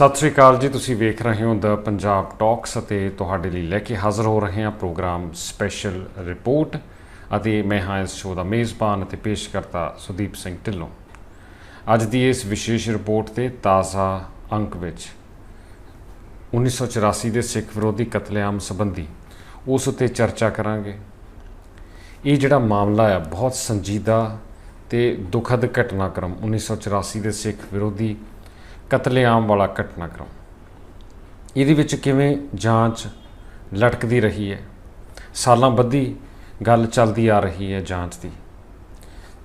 ਸਤਿ ਸ੍ਰੀ ਅਕਾਲ ਜੀ, ਤੁਸੀਂ ਵੇਖ ਰਹੇ ਹੋ ਦ ਪੰਜਾਬ ਟਾਕਸ ਅਤੇ ਤੁਹਾਡੇ ਲਈ ਲੈ ਕੇ ਹਾਜ਼ਰ ਹੋ ਰਹੇ ਹਾਂ ਪ੍ਰੋਗਰਾਮ ਸਪੈਸ਼ਲ ਰਿਪੋਰਟ ਅਤੇ ਮੈਂ ਹਾਂ ਇਸ ਸ਼ੋਅ ਦਾ ਮੇਜ਼ਬਾਨ ਅਤੇ ਪੇਸ਼ਕਰਤਾ ਸੁਦੀਪ ਸਿੰਘ ਢਿੱਲੋਂ। ਅੱਜ ਦੀ ਇਸ ਵਿਸ਼ੇਸ਼ ਰਿਪੋਰਟ ਤੇ ਤਾਜ਼ਾ ਅੰਕ ਵਿੱਚ 1984 ਦੇ ਸਿੱਖ ਵਿਰੋਧੀ ਕਤਲੇਆਮ ਸੰਬੰਧੀ ਉਸ ਉੱਤੇ ਚਰਚਾ ਕਰਾਂਗੇ। ਇਹ ਜਿਹੜਾ ਮਾਮਲਾ ਆ, ਬਹੁਤ ਸੰਜੀਦਾ ਤੇ ਦੁਖਦ ਘਟਨਾਕ੍ਰਮ 1984 ਦੇ ਸਿੱਖ ਵਿਰੋਧੀ ਕਤਲੇਆਮ ਵਾਲਾ ਘਟਨਾਕ੍ਰਮ। ਇਹਦੇ ਵਿੱਚ ਕਿਵੇਂ ਜਾਂਚ ਲਟਕਦੀ ਰਹੀ ਹੈ? ਸਾਲਾਂ ਬੱਧੀ ਗੱਲ ਚੱਲਦੀ ਆ ਰਹੀ ਹੈ ਜਾਂਚ ਦੀ।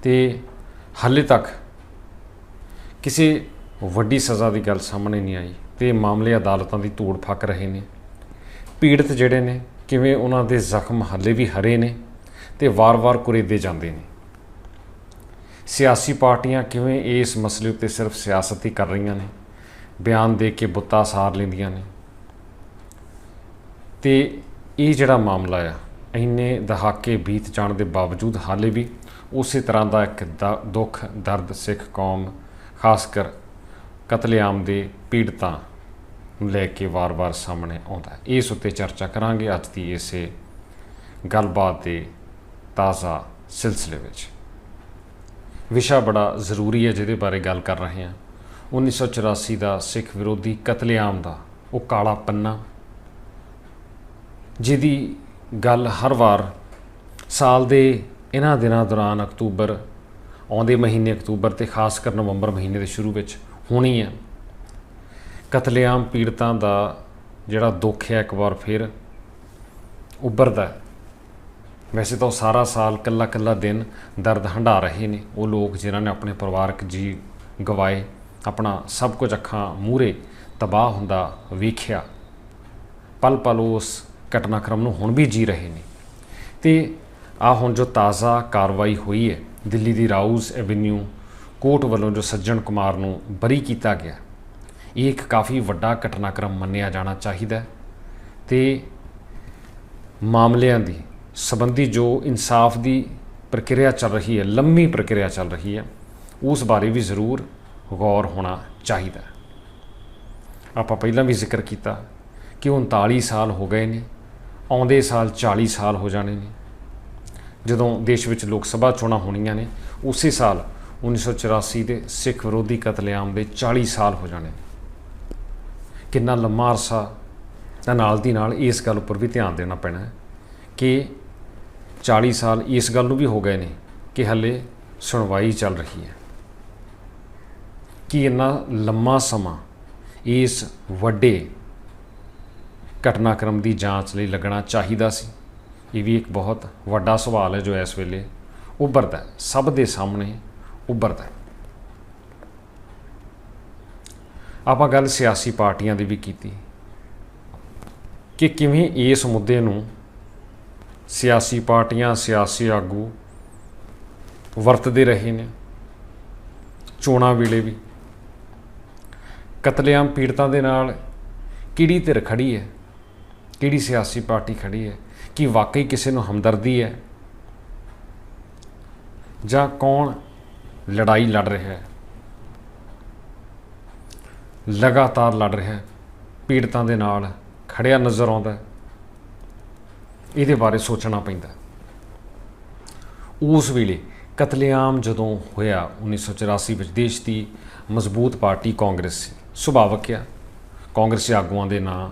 ਤੇ ਹਾਲੇ ਤੱਕ ਕਿਸੇ ਵੱਡੀ ਸਜ਼ਾ ਦੀ ਗੱਲ ਸਾਹਮਣੇ ਨਹੀਂ ਆਈ ਤੇ ਮਾਮਲੇ ਅਦਾਲਤਾਂ ਦੀ ਧੂੜ ਫੱਕ ਰਹੇ ਨੇ। ਪੀੜਤ ਜਿਹੜੇ ਨੇ, ਕਿਵੇਂ ਉਹਨਾਂ ਦੇ ਜ਼ਖਮ ਹਾਲੇ ਵੀ ਹਰੇ ਨੇ ਤੇ ਵਾਰ-ਵਾਰ ਕੁਰੇਦੇ ਜਾਂਦੇ ਨੇ। ਸਿਆਸੀ ਪਾਰਟੀਆਂ ਕਿਵੇਂ ਇਸ ਮਸਲੇ ਉੱਤੇ ਸਿਰਫ ਸਿਆਸਤ ਹੀ ਕਰ ਰਹੀਆਂ ਨੇ? ਬਿਆਨ ਦੇ ਕੇ ਬੁੱਤਾ ਸਾਰ ਲੈਂਦੀਆਂ ਨੇ। ਤੇ ਇਹ ਜਿਹੜਾ ਮਾਮਲਾ ਆ, ਇੰਨੇ ਦਹਾਕੇ ਬੀਤ ਜਾਣ ਦੇ ਬਾਵਜੂਦ ਹਾਲੇ ਵੀ ਉਸੇ ਤਰ੍ਹਾਂ ਦਾ ਇੱਕ ਦ- ਦੁੱਖ, ਦਰਦ ਸਿੱਖ ਕੌਮ ਖਾਸ ਕਰ ਕਤਲੇਆਮ ਦੇ ਪੀੜਤਾਂ ਨੂੰ ਲੈ ਕੇ ਵਾਰ-ਵਾਰ ਸਾਹਮਣੇ ਆਉਂਦਾ ਇਸ ਉੱਤੇ ਚਰਚਾ ਕਰਾਂਗੇ ਅੱਜ ਦੀ ਇਸੇ ਗੱਲਬਾਤ ਦੇ ਤਾਜ਼ਾ ਸਿਲਸਿਲੇ ਵਿੱਚ। ਵਿਸ਼ਾ ਬੜਾ ਜ਼ਰੂਰੀ ਹੈ ਜਿਹਦੇ ਬਾਰੇ ਗੱਲ ਕਰ ਰਹੇ ਹਾਂ। 1984 ਦਾ ਸਿੱਖ ਵਿਰੋਧੀ ਕਤਲੇਆਮ ਦਾ ਉਹ ਕਾਲਾ ਪੰਨਾ, ਜਿਹਦੀ ਗੱਲ ਹਰ ਵਾਰ ਸਾਲ ਦੇ ਇਹਨਾਂ ਦਿਨਾਂ ਦੌਰਾਨ ਅਕਤੂਬਰ, ਆਉਂਦੇ ਮਹੀਨੇ ਅਕਤੂਬਰ ਤੇ ਖਾਸ ਕਰ ਨਵੰਬਰ ਮਹੀਨੇ ਦੇ ਸ਼ੁਰੂ ਵਿੱਚ ਹੋਣੀ ਹੈ। ਕਤਲੇਆਮ ਪੀੜਤਾਂ ਦਾ ਜਿਹੜਾ ਦੁੱਖ ਹੈ ਇੱਕ ਵਾਰ ਫਿਰ ਉੱਭਰਦਾ ਹੈ। ਵੈਸੇ ਤਾਂ ਉਹ ਸਾਰਾ ਸਾਲ ਕੱਲਾ ਕੱਲਾ ਦਿਨ ਦਰਦ ਹੰਢਾ ਰਹੇ ਨੇ। ਉਹ ਲੋਕ ਜਿਨ੍ਹਾਂ ਨੇ ਆਪਣੇ ਪਰਿਵਾਰਕ ਜੀ ਗਵਾਏ, ਆਪਣਾ ਸਭ ਕੁਝ ਅੱਖਾਂ ਮੂਹਰੇ ਤਬਾਹ ਹੁੰਦਾ ਵੇਖਿਆ। ਪਲ ਪਲ ਉਸ ਘਟਨਾਕ੍ਰਮ ਨੂੰ ਹੁਣ ਵੀ ਜੀ ਰਹੇ ਨੇ। ਤੇ ਆ ਹੁਣ ਜੋ ਤਾਜ਼ਾ ਕਾਰਵਾਈ ਹੋਈ ਹੈ, ਦਿੱਲੀ ਦੀ ਰਾਊਜ਼ ਐਵਨਿਊ ਕੋਰਟ ਵੱਲੋਂ ਜੋ ਸੱਜਣ ਕੁਮਾਰ ਨੂੰ ਬਰੀ ਕੀਤਾ ਗਿਆ, ਇਹ ਇੱਕ ਕਾਫੀ ਵੱਡਾ ਘਟਨਾਕ੍ਰਮ ਮੰਨਿਆ ਜਾਣਾ ਚਾਹੀਦਾ ਹੈ। ਤੇ ਮਾਮਲਿਆਂ ਦੀ ਸੰਬੰਧੀ ਜੋ ਇਨਸਾਫ ਦੀ ਪ੍ਰਕਿਰਿਆ ਚੱਲ ਰਹੀ ਹੈ, ਲੰਮੀ ਪ੍ਰਕਿਰਿਆ ਚੱਲ ਰਹੀ ਹੈ, ਉਸ ਬਾਰੇ ਵੀ ਜ਼ਰੂਰ ਗੌਰ ਹੋਣਾ ਚਾਹੀਦਾ ਆਪਾਂ ਪਹਿਲਾਂ ਵੀ ਜ਼ਿਕਰ ਕੀਤਾ ਕਿ 39 ਸਾਲ ਹੋ ਗਏ ਨੇ, ਆਉਂਦੇ ਸਾਲ 40 ਸਾਲ ਹੋ ਜਾਣੇ ਨੇ। ਜਦੋਂ ਦੇਸ਼ ਵਿੱਚ ਲੋਕ ਸਭਾ ਚੋਣਾਂ ਹੋਣੀਆਂ ਨੇ, ਉਸੇ ਸਾਲ 1984 ਦੇ ਸਿੱਖ ਵਿਰੋਧੀ ਕਤਲੇਆਮ ਦੇ 40 ਸਾਲ ਹੋ ਜਾਣੇ ਨੇ। ਕਿੰਨਾ ਲੰਮਾ ਅਰਸਾ ਤਾਂ ਨਾਲ ਦੀ ਨਾਲ ਇਸ ਗੱਲ ਉੱਪਰ ਵੀ ਧਿਆਨ ਦੇਣਾ ਪੈਣਾ ਹੈ ਕਿ 40 ਸਾਲ ਇਸ ਗੱਲ ਨੂੰ ਵੀ ਹੋ ਗਏ ਨੇ ਕਿ ਹੱਲੇ ਸੁਣਵਾਈ ਚੱਲ ਰਹੀ ਹੈ। ਕਿ ਇੰਨਾ ਲੰਮਾ ਸਮਾਂ ਇਸ ਵੱਡੇ ਘਟਨਾਕ੍ਰਮ ਦੀ ਜਾਂਚ ਲਈ ਲੱਗਣਾ ਚਾਹੀਦਾ ਸੀ? ਇਹ ਵੀ ਇੱਕ ਬਹੁਤ ਵੱਡਾ ਸਵਾਲ ਹੈ ਜੋ ਇਸ ਵੇਲੇ ਉੱਭਰਦਾ ਹੈ। ਸਭ ਦੇ ਸਾਹਮਣੇ ਉੱਭਰਦਾ ਹੈ। ਆਪਾਂ ਗੱਲ ਸਿਆਸੀ ਪਾਰਟੀਆਂ ਦੀ ਵੀ ਕੀਤੀ ਕਿ ਕਿਵੇਂ ਇਸ ਮੁੱਦੇ ਨੂੰ ਸਿਆਸੀ ਪਾਰਟੀਆਂ, ਸਿਆਸੀ ਆਗੂ ਵਰਤਦੇ ਰਹੇ ਨੇ, ਚੋਣਾਂ ਵੇਲੇ ਵੀ। ਕਤਲੇਆਮ ਪੀੜਤਾਂ ਦੇ ਨਾਲ ਕਿਹੜੀ ਧਿਰ ਖੜੀ ਹੈ? ਕਿਹੜੀ ਸਿਆਸੀ ਪਾਰਟੀ ਖੜੀ ਹੈ? ਕਿ ਵਾਕਈ ਕਿਸੇ ਨੂੰ ਹਮਦਰਦੀ ਹੈ? ਜਾਂ ਕੌਣ ਲੜਾਈ ਲੜ ਰਿਹਾ ਹੈ? ਲਗਾਤਾਰ ਲੜ ਰਿਹਾ ਹੈ। ਪੀੜਤਾਂ ਦੇ ਨਾਲ ਖੜਿਆ ਨਜ਼ਰ ਆਉਂਦਾ ਹੈ। ਇਹਦੇ ਬਾਰੇ ਸੋਚਣਾ ਪੈਂਦਾ ਉਸ ਵੇਲੇ ਕਤਲੇਆਮ ਜਦੋਂ ਹੋਇਆ 1984 ਵਿੱਚ ਦੇਸ਼ ਦੀ ਮਜ਼ਬੂਤ ਪਾਰਟੀ ਕਾਂਗਰਸ ਸੀ। ਸੁਭਾਵਕ ਆ ਕਾਂਗਰਸੀ ਆਗੂਆਂ ਦੇ ਨਾਂ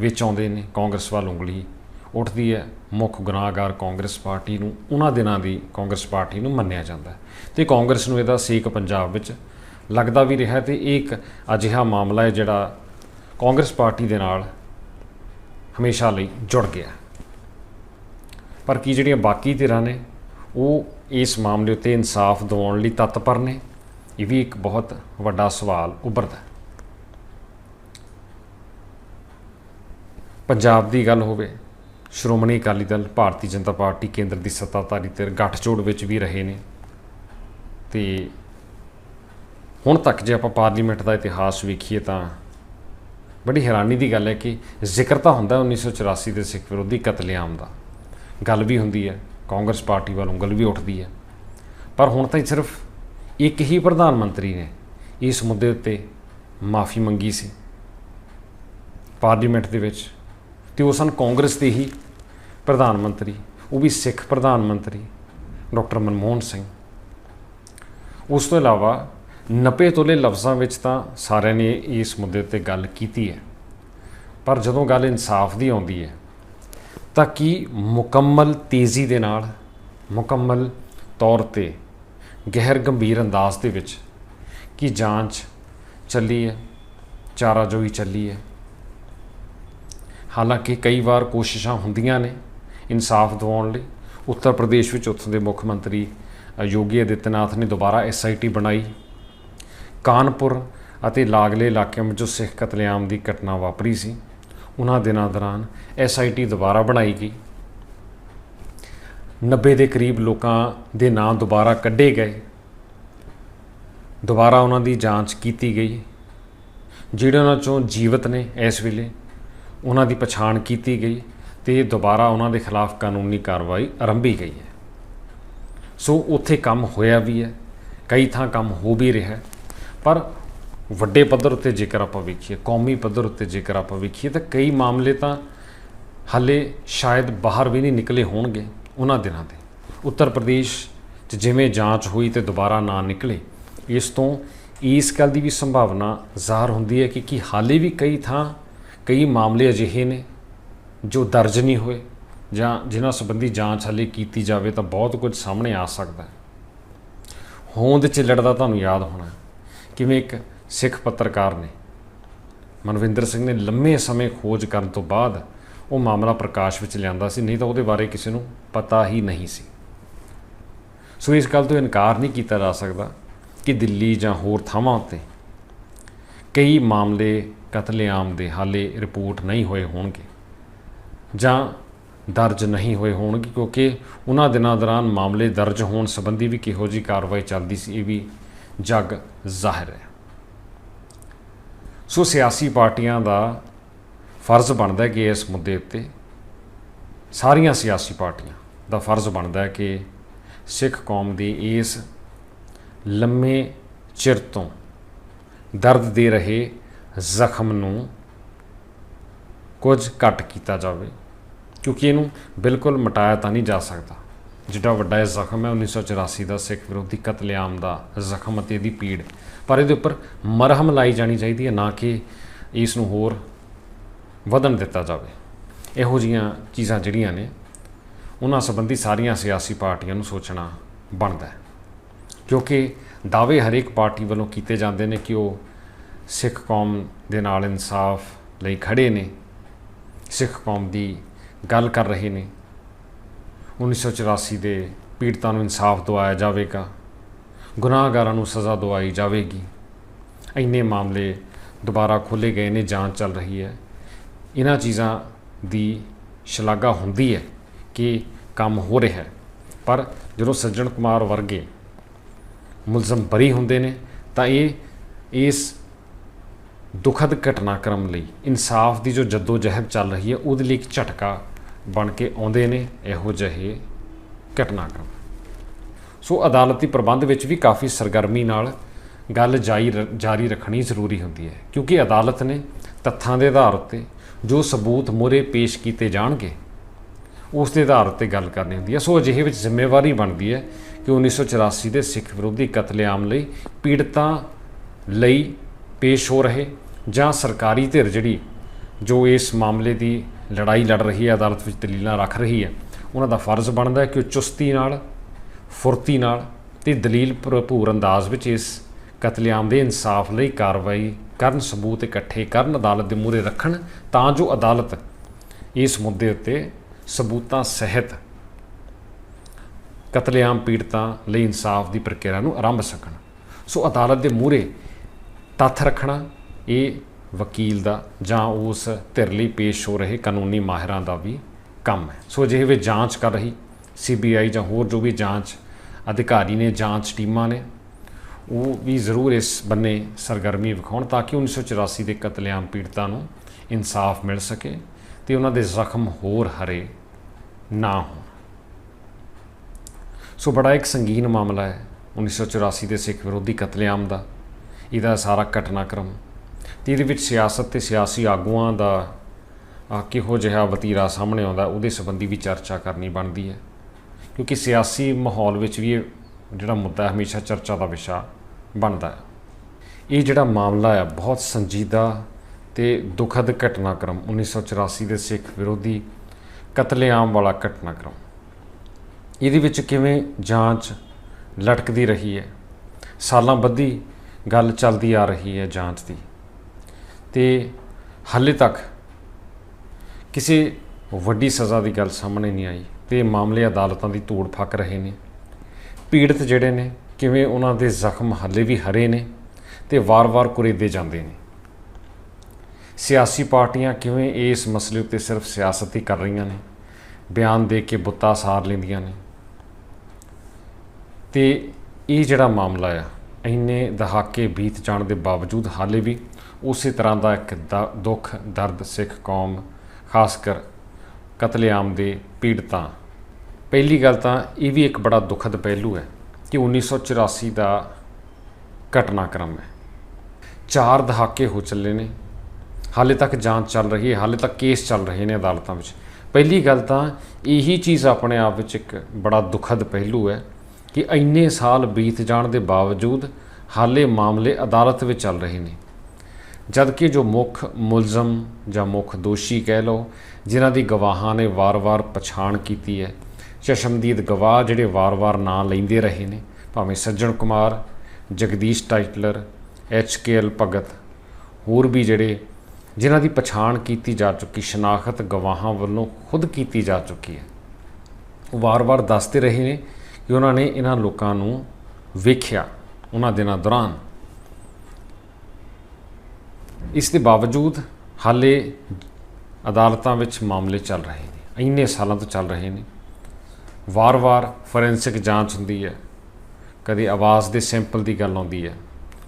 ਵਿੱਚ ਆਉਂਦੇ ਨੇ। ਕਾਂਗਰਸ ਵੱਲ ਉਂਗਲੀ ਉੱਠਦੀ ਹੈ। ਮੁੱਖ ਗੁਨਾਹਗਾਰ ਕਾਂਗਰਸ ਪਾਰਟੀ ਨੂੰ ਉਹਨਾਂ ਦਿਨਾਂ ਦੀ ਕਾਂਗਰਸ ਪਾਰਟੀ ਨੂੰ ਮੰਨਿਆ ਜਾਂਦਾ ਹੈ। ਤੇ ਕਾਂਗਰਸ ਨੂੰ ਇਹਦਾ ਸੇਕ ਪੰਜਾਬ ਵਿੱਚ ਲੱਗਦਾ ਵੀ ਰਿਹਾ ਤੇ ਇਹ ਇੱਕ ਅਜਿਹਾ ਮਾਮਲਾ ਹੈ ਜਿਹੜਾ ਕਾਂਗਰਸ ਪਾਰਟੀ ਦੇ ਨਾਲ ਹਮੇਸ਼ਾ ਲਈ ਜੁੜ ਗਿਆ ਪਰ ਕੀ ਜਿਹੜੀਆਂ ਬਾਕੀ ਧਿਰਾਂ ਨੇ, ਉਹ ਇਸ ਮਾਮਲੇ ਉੱਤੇ ਇਨਸਾਫ ਦਿਵਾਉਣ ਲਈ ਤਤਪਰ ਨੇ? ਇਹ ਵੀ ਇੱਕ ਬਹੁਤ ਵੱਡਾ ਸਵਾਲ ਉੱਭਰਦਾ ਪੰਜਾਬ ਦੀ ਗੱਲ ਹੋਵੇ, ਸ਼੍ਰੋਮਣੀ ਅਕਾਲੀ ਦਲ ਭਾਰਤੀ ਜਨਤਾ ਪਾਰਟੀ ਕੇਂਦਰ ਦੀ ਸੱਤਾਧਾਰੀ ਧਿਰ ਗੱਠਜੋੜ ਵਿੱਚ ਵੀ ਰਹੇ ਨੇ। ਤੇ ਹੁਣ ਤੱਕ ਜੇ ਆਪਾਂ ਪਾਰਲੀਮੈਂਟ ਦਾ ਇਤਿਹਾਸ ਵੇਖੀਏ ਤਾਂ ਬੜੀ ਹੈਰਾਨੀ ਦੀ ਗੱਲ ਹੈ ਕਿ ਜ਼ਿਕਰ ਤਾਂ ਹੁੰਦਾ 1984 ਦੇ ਸਿੱਖ ਵਿਰੋਧੀ ਕਤਲੇਆਮ ਦਾ। ਗੱਲ ਵੀ ਹੁੰਦੀ ਹੈ, ਕਾਂਗਰਸ ਪਾਰਟੀ ਵੱਲੋਂ ਗੱਲ ਵੀ ਉੱਠਦੀ ਹੈ। ਪਰ ਹੁਣ ਤਾਂ ਸਿਰਫ ਇੱਕ ਹੀ ਪ੍ਰਧਾਨ ਮੰਤਰੀ ਨੇ ਇਸ ਮੁੱਦੇ ਉੱਤੇ ਮਾਫੀ ਮੰਗੀ ਸੀ। ਪਾਰਲੀਮੈਂਟ ਦੇ ਵਿੱਚ ਤੇ ਉਹ ਸਨ ਕਾਂਗਰਸ ਦੇ ਹੀ ਪ੍ਰਧਾਨ ਮੰਤਰੀ, ਉਹ ਵੀ ਸਿੱਖ ਪ੍ਰਧਾਨ ਮੰਤਰੀ, ਡਾਕਟਰ ਮਨਮੋਹਨ ਸਿੰਘ। ਉਸ ਤੋਂ ਇਲਾਵਾ 90 ਤੋਲੇ ਲਫ਼ਜ਼ਾਂ ਵਿੱਚ ਤਾਂ ਸਾਰਿਆਂ ਨੇ ਇਸ ਮੁੱਦੇ ਉੱਤੇ ਗੱਲ ਕੀਤੀ ਹੈ। ਪਰ ਜਦੋਂ ਗੱਲ ਇਨਸਾਫ ਦੀ ਆਉਂਦੀ ਹੈ ਤਾਂ ਕੀ ਮੁਕੰਮਲ ਤੇਜ਼ੀ ਦੇ ਨਾਲ, ਮੁਕੰਮਲ ਤੌਰ ਤੇ ਗਹਿਰ ਗੰਭੀਰ ਅੰਦਾਜ਼ ਦੇ ਵਿੱਚ ਕੀ ਜਾਂਚ ਚੱਲੀ ਹੈ ਚਾਰਾਜੋਈ ਚੱਲੀ ਹੈ? ਹਾਲਾਂਕਿ ਕਈ ਵਾਰ ਕੋਸ਼ਿਸ਼ਾਂ ਹੁੰਦੀਆਂ ਨੇ ਇਨਸਾਫ ਦਿਵਾਉਣ ਲਈ। ਉੱਤਰ ਪ੍ਰਦੇਸ਼ ਵਿੱਚ ਉੱਥੋਂ ਦੇ ਮੁੱਖ ਮੰਤਰੀ ਯੋਗੀ ਆਦਿੱਤਿਆਨਾਥ ਨੇ ਦੁਬਾਰਾ ਐਸਆਈਟੀ ਬਣਾਈ। ਕਾਨਪੁਰ ਅਤੇ ਲਾਗਲੇ ਇਲਾਕਿਆਂ ਵਿੱਚ ਜੋ ਸਿੱਖ ਕਤਲੇਆਮ ਦੀ ਘਟਨਾ ਵਾਪਰੀ ਸੀ। ਉਹਨਾਂ ਦਿਨਾਂ ਦੌਰਾਨ ਐਸਆਈਟੀ ਦੁਬਾਰਾ ਬਣਾਈ ਗਈ। 90 ਦੇ ਕਰੀਬ ਲੋਕਾਂ ਦੇ ਨਾਂ ਦੁਬਾਰਾ ਕੱਢੇ ਗਏ। ਦੁਬਾਰਾ ਉਹਨਾਂ ਦੀ ਜਾਂਚ ਕੀਤੀ ਗਈ। ਜਿਹੜੇ ਉਹਨਾਂ ਚੋਂ ਜੀਵਤ ਨੇ ਇਸ ਵੇਲੇ, ਉਹਨਾਂ ਦੀ ਪਛਾਣ ਕੀਤੀ ਗਈ ਤੇ ਦੁਬਾਰਾ ਉਹਨਾਂ ਦੇ ਖਿਲਾਫ ਕਾਨੂੰਨੀ ਕਾਰਵਾਈ ਆਰੰਭੀ ਗਈ ਹੈ। ਸੋ ਉੱਥੇ ਕੰਮ ਹੋਇਆ ਵੀ ਹੈ, ਕਈ ਥਾਂ ਕੰਮ ਹੋ ਵੀ ਰਿਹਾ ਪਰ ਵੱਡੇ ਪੱਧਰ ਉੱਤੇ ਜੇਕਰ ਆਪਾਂ ਵੇਖੀਏ, ਕੌਮੀ ਪੱਧਰ ਉੱਤੇ ਜੇਕਰ ਆਪਾਂ ਵੇਖੀਏ, ਤਾਂ ਕਈ ਮਾਮਲੇ ਤਾਂ ਹਾਲੇ ਸ਼ਾਇਦ ਬਾਹਰ ਵੀ ਨਹੀਂ ਨਿਕਲੇ ਹੋਣਗੇ ਉਹਨਾਂ ਦਿਨਾਂ ਦੇ। ਉੱਤਰ ਪ੍ਰਦੇਸ਼ 'ਚ ਜਿਵੇਂ ਜਾਂਚ ਹੋਈ ਤੇ ਦੁਬਾਰਾ ਨਾ ਨਿਕਲੇ, ਇਸ ਤੋਂ ਇਸ ਗੱਲ ਦੀ ਵੀ ਸੰਭਾਵਨਾ ਜ਼ਾਹਰ ਹੁੰਦੀ ਹੈ ਕਿ ਕੀ ਹਾਲੇ ਵੀ ਕਈ ਥਾਂ ਕਈ ਮਾਮਲੇ ਅਜਿਹੇ ਨੇ ਜੋ ਦਰਜ ਨਹੀਂ ਹੋਏ ਜਾਂ ਜਿਨ੍ਹਾਂ ਸੰਬੰਧੀ ਜਾਂਚ ਹਾਲੇ ਕੀਤੀ ਜਾਵੇ ਤਾਂ ਬਹੁਤ ਕੁਝ ਸਾਹਮਣੇ ਆ ਸਕਦਾ ਹੈ। ਹੋਂਦ ਚ ਲੜਦਾ ਤੁਹਾਨੂੰ ਯਾਦ ਹੋਣਾ ਕਿਵੇਂ ਇੱਕ ਸਿੱਖ ਪੱਤਰਕਾਰ ਨੇ। ਮਨਵਿੰਦਰ ਸਿੰਘ ਨੇ ਲੰਮੇ ਸਮੇਂ ਖੋਜ ਕਰਨ ਤੋਂ ਬਾਅਦ ਉਹ ਮਾਮਲਾ ਪ੍ਰਕਾਸ਼ ਵਿੱਚ ਲਿਆਂਦਾ ਸੀ, ਨਹੀਂ ਤਾਂ ਉਹਦੇ ਬਾਰੇ ਕਿਸੇ ਨੂੰ ਪਤਾ ਹੀ ਨਹੀਂ ਸੀ। ਸੋ ਇਸ ਗੱਲ ਤੋਂ ਇਨਕਾਰ ਨਹੀਂ ਕੀਤਾ ਜਾ ਸਕਦਾ ਕਿ ਦਿੱਲੀ ਜਾਂ ਹੋਰ ਥਾਵਾਂ ਉੱਤੇ ਕਈ ਮਾਮਲੇ ਕਤਲੇਆਮ ਦੇ ਹਾਲੇ ਰਿਪੋਰਟ ਨਹੀਂ ਹੋਏ ਹੋਣਗੇ ਜਾਂ ਦਰਜ ਨਹੀਂ ਹੋਏ ਹੋਣਗੇ, ਕਿਉਂਕਿ ਉਹਨਾਂ ਦਿਨਾਂ ਦੌਰਾਨ ਮਾਮਲੇ ਦਰਜ ਹੋਣ ਸੰਬੰਧੀ ਵੀ ਕਿਹੋ ਜੀ ਕਾਰਵਾਈ ਚੱਲਦੀ ਸੀ, ਇਹ ਵੀ ਜਗ ਜ਼ਾਹਿਰ ਹੈ। ਸੋ ਸਿਆਸੀ ਪਾਰਟੀਆਂ ਦਾ ਫਰਜ਼ ਬਣਦਾ ਹੈ ਕਿ ਇਸ ਮੁੱਦੇ ਉੱਤੇ ਸਾਰੀਆਂ ਸਿਆਸੀ ਪਾਰਟੀਆਂ ਦਾ ਫਰਜ਼ ਬਣਦਾ ਹੈ ਕਿ ਸਿੱਖ ਕੌਮ ਦੀ ਇਸ ਲੰਮੇ ਚਿਰ ਤੋਂ ਦਰਦ ਦੇ ਰਹੇ ਜ਼ਖਮ ਨੂੰ ਕੁਝ ਘੱਟ ਕੀਤਾ ਜਾਵੇ, ਕਿਉਂਕਿ ਇਹਨੂੰ ਬਿਲਕੁਲ ਮਿਟਾਇਆ ਤਾਂ ਨਹੀਂ ਜਾ ਸਕਦਾ। ਜਿਹੜਾ ਵੱਡਾ ਇਹ ਜ਼ਖਮ ਹੈ 1984 ਦਾ ਸਿੱਖ ਵਿਰੋਧੀ ਕਤਲੇਆਮ ਦਾ ਜ਼ਖਮ ਅਤੇ ਇਹਦੀ ਪੀੜ ਪਰ ਇਹਦੇ ਉੱਪਰ ਮਰਹਮ ਲਾਈ ਜਾਣੀ ਚਾਹੀਦੀ ਹੈ, ਨਾ ਕਿ ਇਸ ਨੂੰ ਹੋਰ ਵਧਣ ਦਿੱਤਾ ਜਾਵੇ। ਇਹੋ ਜੀਆਂ ਚੀਜ਼ਾਂ ਜਿਹੜੀਆਂ ਨੇ, ਉਹਨਾਂ ਸੰਬੰਧੀ ਸਾਰੀਆਂ ਸਿਆਸੀ ਪਾਰਟੀਆਂ ਨੂੰ ਸੋਚਣਾ ਬਣਦਾ ਹੈ। ਕਿਉਂਕਿ ਦਾਅਵੇ ਹਰੇਕ ਪਾਰਟੀ ਵੱਲੋਂ ਕੀਤੇ ਜਾਂਦੇ ਨੇ ਕਿ ਉਹ ਸਿੱਖ ਕੌਮ ਦੇ ਨਾਲ ਇਨਸਾਫ ਲਈ ਖੜੇ ਨੇ, ਸਿੱਖ ਕੌਮ ਦੀ ਗੱਲ ਕਰ ਰਹੇ ਨੇ। 1984 ਦੇ ਪੀੜਤਾਂ ਨੂੰ ਇਨਸਾਫ ਦਵਾਇਆ ਜਾਵੇਗਾ। ਗੁਨਾਹਗਾਰਾਂ ਨੂੰ ਸਜ਼ਾ ਦਵਾਈ ਜਾਵੇਗੀ। ਇੰਨੇ ਮਾਮਲੇ ਦੁਬਾਰਾ ਖੋਲੇ ਗਏ ਨੇ, ਜਾਂਚ ਚੱਲ ਰਹੀ ਹੈ। ਇਹਨਾਂ ਚੀਜ਼ਾਂ ਦੀ ਸ਼ਲਾਘਾ ਹੁੰਦੀ ਹੈ ਕਿ ਕੰਮ ਹੋ ਰਿਹਾ ਹੈ। ਪਰ ਜਦੋਂ ਸੱਜਣ ਕੁਮਾਰ ਵਰਗੇ ਮੁਲਜ਼ਮ ਬਰੀ ਹੁੰਦੇ ਨੇ, ਤਾਂ ਇਹ, ਇਸ ਦੁਖਦ ਘਟਨਾਕ੍ਰਮ ਲਈ, ਇਨਸਾਫ ਦੀ ਜੋ ਜਹਿਦ ਚੱਲ ਰਹੀ ਹੈ, ਉਹਦੇ ਲਈ ਇੱਕ ਝਟਕਾ ਬਣ ਕੇ ਆਉਂਦੇ ਨੇ। ਇਹੋ ਜਿਹੇ ਘਟਨਾਕ੍ਰਮ। ਸੋ ਅਦਾਲਤੀ ਪ੍ਰਬੰਧ ਵਿੱਚ ਵੀ ਕਾਫੀ ਸਰਗਰਮੀ ਨਾਲ ਗੱਲ ਜਾਰੀ ਰ- ਜਾਰੀ ਰੱਖਣੀ ਜ਼ਰੂਰੀ ਹੁੰਦੀ ਹੈ। ਕਿਉਂਕਿ ਅਦਾਲਤ ਨੇ ਤੱਥਾਂ ਦੇ ਆਧਾਰ ਉੱਤੇ ਜੋ ਸਬੂਤ ਮੂਹਰੇ ਪੇਸ਼ ਕੀਤੇ ਜਾਣਗੇ, ਉਸ ਦੇ ਆਧਾਰ ਉੱਤੇ ਗੱਲ ਕਰਨੀ ਹੁੰਦੀ ਹੈ। ਸੋ ਅਜਿਹੇ ਵਿੱਚ ਜ਼ਿੰਮੇਵਾਰੀ ਬਣਦੀ ਹੈ ਕਿ 1984 ਦੇ ਸਿੱਖ ਵਿਰੋਧੀ ਕਤਲੇਆਮ ਲਈ ਪੀੜਤਾਂ ਲਈ ਪੇਸ਼ ਹੋ ਰਹੇ ਜਾਂ ਸਰਕਾਰੀ ਧਿਰ ਜਿਹੜੀ ਜੋ ਇਸ ਮਾਮਲੇ ਦੀ ਲੜਾਈ ਲੜ ਰਹੀ ਹੈ, ਅਦਾਲਤ ਵਿੱਚ ਦਲੀਲਾਂ ਰੱਖ ਰਹੀ ਹੈ, ਉਹਨਾਂ ਦਾ ਫਰਜ਼ ਬਣਦਾ ਹੈ ਕਿ ਉਹ ਚੁਸਤੀ ਨਾਲ ਫੁਰਤੀ ਨਾਲ ਤੇ ਦਲੀਲ ਭਰਪੂਰ ਅੰਦਾਜ਼ ਵਿੱਚ ਇਸ ਕਤਲੇਆਮ ਦੇ ਇਨਸਾਫ ਲਈ ਕਾਰਵਾਈ ਕਰਨ, ਸਬੂਤ ਇਕੱਠੇ ਕਰਨ, ਅਦਾਲਤ ਦੇ ਮੂਹਰੇ ਰੱਖਣ, ਤਾਂ ਜੋ ਅਦਾਲਤ ਇਸ ਮੁੱਦੇ ਉੱਤੇ ਸਬੂਤਾਂ ਸਹਿਤ ਕਤਲੇਆਮ ਪੀੜਤਾਂ ਲਈ ਇਨਸਾਫ ਦੀ ਪ੍ਰਕਿਰਿਆ ਨੂੰ ਆਰੰਭ ਸਕਣ। ਸੋ ਅਦਾਲਤ ਦੇ ਮੂਹਰੇ ਤੱਥ ਰੱਖਣਾ, ਇਹ ਵਕੀਲ ਦਾ ਜਾਂ ਉਸ ਧਿਰ ਲਈ ਪੇਸ਼ ਹੋ ਰਹੇ ਕਾਨੂੰਨੀ ਮਾਹਿਰਾਂ ਦਾ ਵੀ ਕੰਮ ਹੈ। ਸੋ ਜਿਹੇ ਵੀ ਜਾਂਚ ਕਰ ਰਹੀ ਸੀਬੀਆਈ ਜਾਂ ਹੋਰ ਜੋ ਵੀ ਜਾਂਚ ਅਧਿਕਾਰੀ ਨੇ, ਜਾਂਚ ਟੀਮਾਂ ਨੇ, ਉਹ ਵੀ ਜ਼ਰੂਰ ਇਸ ਬੰਨੇ ਸਰਗਰਮੀ ਵਿਖਾਉਣ ਤਾਂ ਕਿ 1984 ਦੇ ਕਤਲੇਆਮ ਪੀੜਤਾਂ ਨੂੰ ਇਨਸਾਫ ਮਿਲ ਸਕੇ ਤੇ ਉਹਨਾਂ ਦੇ ਜ਼ਖਮ ਹੋਰ ਹਰੇ ਨਾ ਹੋਣ। ਸੋ ਬੜਾ ਇੱਕ ਸੰਗੀਨ ਮਾਮਲਾ ਹੈ 1984 ਦੇ ਸਿੱਖ ਵਿਰੋਧੀ ਕਤਲੇਆਮ ਦਾ। ਇਹਦਾ ਸਾਰਾ ਘਟਨਾਕ੍ਰਮ ਤੇ ਇਹਦੇ ਵਿੱਚ ਸਿਆਸਤ ਤੇ ਸਿਆਸੀ ਆਗੂਆਂ ਦਾ ਕਿਹੋ ਜਿਹਾ ਵਤੀਰਾ ਸਾਹਮਣੇ ਆਉਂਦਾ, ਉਹਦੇ ਸੰਬੰਧੀ ਵੀ ਚਰਚਾ ਕਰਨੀ ਬਣਦੀ ਹੈ। ਕਿਉਂਕਿ ਸਿਆਸੀ ਮਾਹੌਲ ਵਿੱਚ ਵੀ ਇਹ ਜਿਹੜਾ ਮੁੱਦਾ ਹਮੇਸ਼ਾ ਚਰਚਾ ਦਾ ਵਿਸ਼ਾ ਬਣਦਾ ਹੈ। ਇਹ ਜਿਹੜਾ ਮਾਮਲਾ ਹੈ, ਬਹੁਤ ਸੰਜੀਦਾ ਤੇ ਦੁਖਦ ਘਟਨਾਕ੍ਰਮ 1984 ਦੇ ਸਿੱਖ ਵਿਰੋਧੀ ਕਤਲੇਆਮ ਵਾਲਾ ਘਟਨਾਕ੍ਰਮ। ਇਹਦੇ ਵਿੱਚ ਕਿਵੇਂ ਜਾਂਚ ਲਟਕਦੀ ਰਹੀ ਹੈ? ਸਾਲਾਂ ਬੱਧੀ ਗੱਲ ਚੱਲਦੀ ਆ ਰਹੀ ਹੈ ਜਾਂਚ ਦੀ। ਤੇ ਹਾਲੇ ਤੱਕ ਕਿਸੇ ਵੱਡੀ ਸਜ਼ਾ ਦੀ ਗੱਲ ਸਾਹਮਣੇ ਨਹੀਂ ਆਈ। ਤੇ ਮਾਮਲੇ ਅਦਾਲਤਾਂ ਦੀ ਧੂੜ ਫੱਕ ਰਹੇ ਨੇ। ਪੀੜਤ ਜਿਹੜੇ ਨੇ, ਕਿਵੇਂ ਉਹਨਾਂ ਦੇ ਜ਼ਖਮ ਹਾਲੇ ਵੀ ਹਰੇ ਨੇ ਤੇ ਵਾਰ-ਵਾਰ ਕੁਰੇਦੇ ਜਾਂਦੇ ਨੇ। ਸਿਆਸੀ ਪਾਰਟੀਆਂ ਕਿਵੇਂ ਇਸ ਮਸਲੇ ਉੱਤੇ ਸਿਰਫ ਸਿਆਸਤ ਹੀ ਕਰ ਰਹੀਆਂ ਨੇ, ਬਿਆਨ ਦੇ ਕੇ ਬੁੱਤਾ ਸਾਰ ਲੈਂਦੀਆਂ ਨੇ। ਤੇ ਇਹ ਜਿਹੜਾ ਮਾਮਲਾ ਆ, ਇੰਨੇ ਦਹਾਕੇ ਬੀਤ ਜਾਣ ਦੇ ਬਾਵਜੂਦ ਹਾਲੇ ਵੀ ਉਸੇ ਤਰ੍ਹਾਂ ਦਾ ਇੱਕ ਦ- ਦੁੱਖ, ਦਰਦ ਸਿੱਖ ਕੌਮ ਖਾਸ ਕਰ ਕਤਲੇਆਮ ਦੇ ਪੀੜਤਾਂ। ਪਹਿਲੀ ਗੱਲ ਤਾਂ ਇਹ ਵੀ ਇੱਕ ਬੜਾ ਦੁਖਦ ਪਹਿਲੂ ਹੈ ਕਿ 1984 ਦਾ ਘਟਨਾਕ੍ਰਮ ਹੈ। ਚਾਰ ਦਹਾਕੇ ਹੋ ਚੱਲੇ ਨੇ। ਹਾਲੇ ਤੱਕ ਜਾਂਚ ਚੱਲ ਰਹੀ ਹੈ, ਹਾਲੇ ਤੱਕ ਕੇਸ ਚੱਲ ਰਹੇ ਨੇ ਅਦਾਲਤਾਂ ਵਿੱਚ। ਪਹਿਲੀ ਗੱਲ ਤਾਂ ਇਹੀ ਚੀਜ਼ ਆਪਣੇ ਆਪ ਵਿੱਚ ਇੱਕ ਬੜਾ ਦੁਖਦ ਪਹਿਲੂ ਹੈ ਕਿ ਇੰਨੇ ਸਾਲ ਬੀਤ ਜਾਣ ਦੇ ਬਾਵਜੂਦ ਹਾਲੇ ਮਾਮਲੇ ਅਦਾਲਤ ਵਿੱਚ ਚੱਲ ਰਹੇ ਨੇ। ਜਦਕਿ ਜੋ ਮੁੱਖ ਮੁਲਜ਼ਮ ਜਾਂ ਮੁੱਖ ਦੋਸ਼ੀ ਕਹਿ ਲਓ ਜਿਨ੍ਹਾਂ ਦੀ ਗਵਾਹਾਂ ਨੇ ਵਾਰ-ਵਾਰ ਪਛਾਣ ਕੀਤੀ ਹੈ। ਚਸ਼ਮਦੀਦ ਗਵਾਹ ਜਿਹੜੇ ਵਾਰ-ਵਾਰ ਨਾਂ ਲੈਂਦੇ ਰਹੇ ਨੇ, ਭਾਵੇਂ Sajjan Kumar, Jagdish Tytler, H K L Bhagat, ਹੋਰ ਵੀ ਜਿਹੜੇ ਜਿਨ੍ਹਾਂ ਦੀ ਪਛਾਣ ਕੀਤੀ ਜਾ ਚੁੱਕੀ, ਸ਼ਨਾਖਤ ਗਵਾਹਾਂ ਵੱਲੋਂ ਖੁਦ ਕੀਤੀ ਜਾ ਚੁੱਕੀ ਹੈ। ਉਹ ਵਾਰ-ਵਾਰ ਦੱਸਦੇ ਰਹੇ ਨੇ ਕਿ ਉਹਨਾਂ ਨੇ ਇਹਨਾਂ ਲੋਕਾਂ ਨੂੰ ਵੇਖਿਆ ਉਹਨਾਂ ਦਿਨਾਂ ਦੌਰਾਨ। ਇਸ ਦੇ ਬਾਵਜੂਦ ਹਾਲੇ ਅਦਾਲਤਾਂ ਵਿੱਚ ਮਾਮਲੇ ਚੱਲ ਰਹੇ ਨੇ, ਇੰਨੇ ਸਾਲਾਂ ਤੋਂ ਚੱਲ ਰਹੇ ਨੇ। ਵਾਰ-ਵਾਰ ਫੋਰੈਂਸਿਕ ਜਾਂਚ ਹੁੰਦੀ ਹੈ, ਕਦੇ ਆਵਾਜ਼ ਦੇ ਸੈਂਪਲ ਦੀ ਗੱਲ ਆਉਂਦੀ ਹੈ,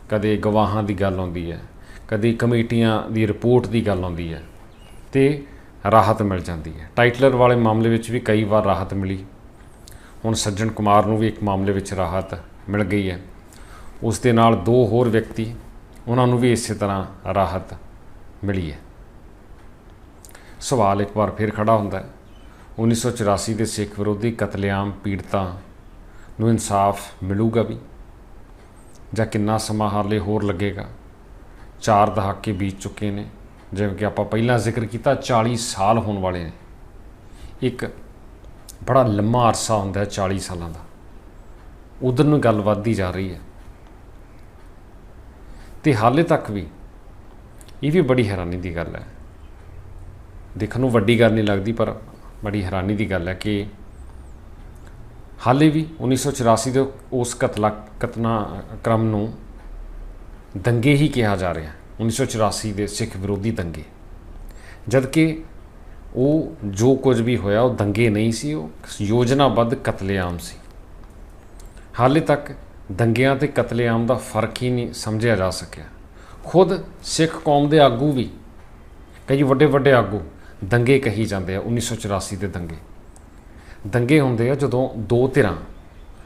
ਕਦੇ ਗਵਾਹਾਂ ਦੀ ਗੱਲ ਆਉਂਦੀ ਹੈ, ਕਦੇ ਕਮੇਟੀਆਂ ਦੀ ਰਿਪੋਰਟ ਦੀ ਗੱਲ ਆਉਂਦੀ ਹੈ ਤੇ ਰਾਹਤ ਮਿਲ ਜਾਂਦੀ ਹੈ। ਟਾਈਟਲਰ ਵਾਲੇ ਮਾਮਲੇ ਵਿੱਚ ਵੀ ਕਈ ਵਾਰ ਰਾਹਤ ਮਿਲੀ। ਹੁਣ ਸੱਜਣ ਕੁਮਾਰ ਨੂੰ ਵੀ ਇੱਕ ਮਾਮਲੇ ਵਿੱਚ ਰਾਹਤ ਮਿਲ ਗਈ ਹੈ। ਉਸ ਦੇ ਨਾਲ ਦੋ ਹੋਰ ਵਿਅਕਤੀ, ਉਹਨਾਂ ਨੂੰ ਵੀ ਇਸੇ ਤਰ੍ਹਾਂ ਰਾਹਤ ਮਿਲੀ ਹੈ। ਸਵਾਲ ਇੱਕ ਵਾਰ ਫਿਰ ਖੜਾ ਹੁੰਦਾ ਹੈ। 1984 ਦੇ ਸਿੱਖ ਵਿਰੋਧੀ ਕਤਲੇਆਮ ਪੀੜਤਾਂ ਨੂੰ ਇਨਸਾਫ ਮਿਲੂਗਾ ਵੀ ਜਾਂ ਕਿੰਨਾ ਸਮਾਂ ਹਾਲੇ ਹੋਰ ਲੱਗੇਗਾ? ਚਾਰ ਦਹਾਕੇ ਬੀਤ ਚੁੱਕੇ ਨੇ, ਜਿਵੇਂ ਕਿ ਆਪਾਂ ਪਹਿਲਾਂ ਜ਼ਿਕਰ ਕੀਤਾ 40 ਸਾਲ ਹੋਣ ਵਾਲੇ ਨੇ। ਇੱਕ ਬੜਾ ਲੰਮਾ ਅਰਸਾ ਹੁੰਦਾ ਹੈ 40 ਸਾਲਾਂ ਦਾ। ਉਧਰ ਨੂੰ ਗੱਲ ਵੱਧਦੀ ਜਾ ਰਹੀ ਹੈ। ਤੇ ਹਾਲੇ ਤੱਕ ਵੀ ਇਹ ਵੀ ਬੜੀ ਹੈਰਾਨੀ ਦੀ ਗੱਲ ਹੈ। ਦੇਖਣ ਨੂੰ ਵੱਡੀ ਗੱਲ ਨਹੀਂ ਲੱਗਦੀ, ਪਰ ਬੜੀ ਹੈਰਾਨੀ ਦੀ ਗੱਲ ਹੈ ਕਿ ਹਾਲੇ ਵੀ 1984 ਦੇ ਉਸ ਕਤਲਾ ਕਤਨਾ ਕ੍ਰਮ ਨੂੰ ਦੰਗੇ ਹੀ ਕਿਹਾ ਜਾ ਰਿਹਾ 1984 ਦੇ ਸਿੱਖ ਵਿਰੋਧੀ ਦੰਗੇ। ਜਦਕਿ ਉਹ ਜੋ ਕੁਝ ਵੀ ਹੋਇਆ, ਉਹ ਦੰਗੇ ਨਹੀਂ ਸੀ, ਉਹ ਯੋਜਨਾਬੱਧ ਕਤਲੇਆਮ ਸੀ। ਹਾਲੇ ਤੱਕ ਦੰਗਿਆਂ ਤੇ ਕਤਲੇਆਮ ਦਾ ਫ਼ਰਕ ਹੀ ਨਹੀਂ ਸਮਝਿਆ ਜਾ ਸਕਿਆ। ਖੁਦ ਸਿੱਖ ਕੌਮ ਦੇ ਆਗੂ ਵੀ, ਕਈ ਵੱਡੇ ਵੱਡੇ ਆਗੂ ਦੰਗੇ ਕਹੀ ਜਾਂਦੇ ਆ 1984 ਦੇ ਦੰਗੇ। ਦੰਗੇ ਹੁੰਦੇ ਆ ਜਦੋਂ ਦੋ ਧਿਰਾਂ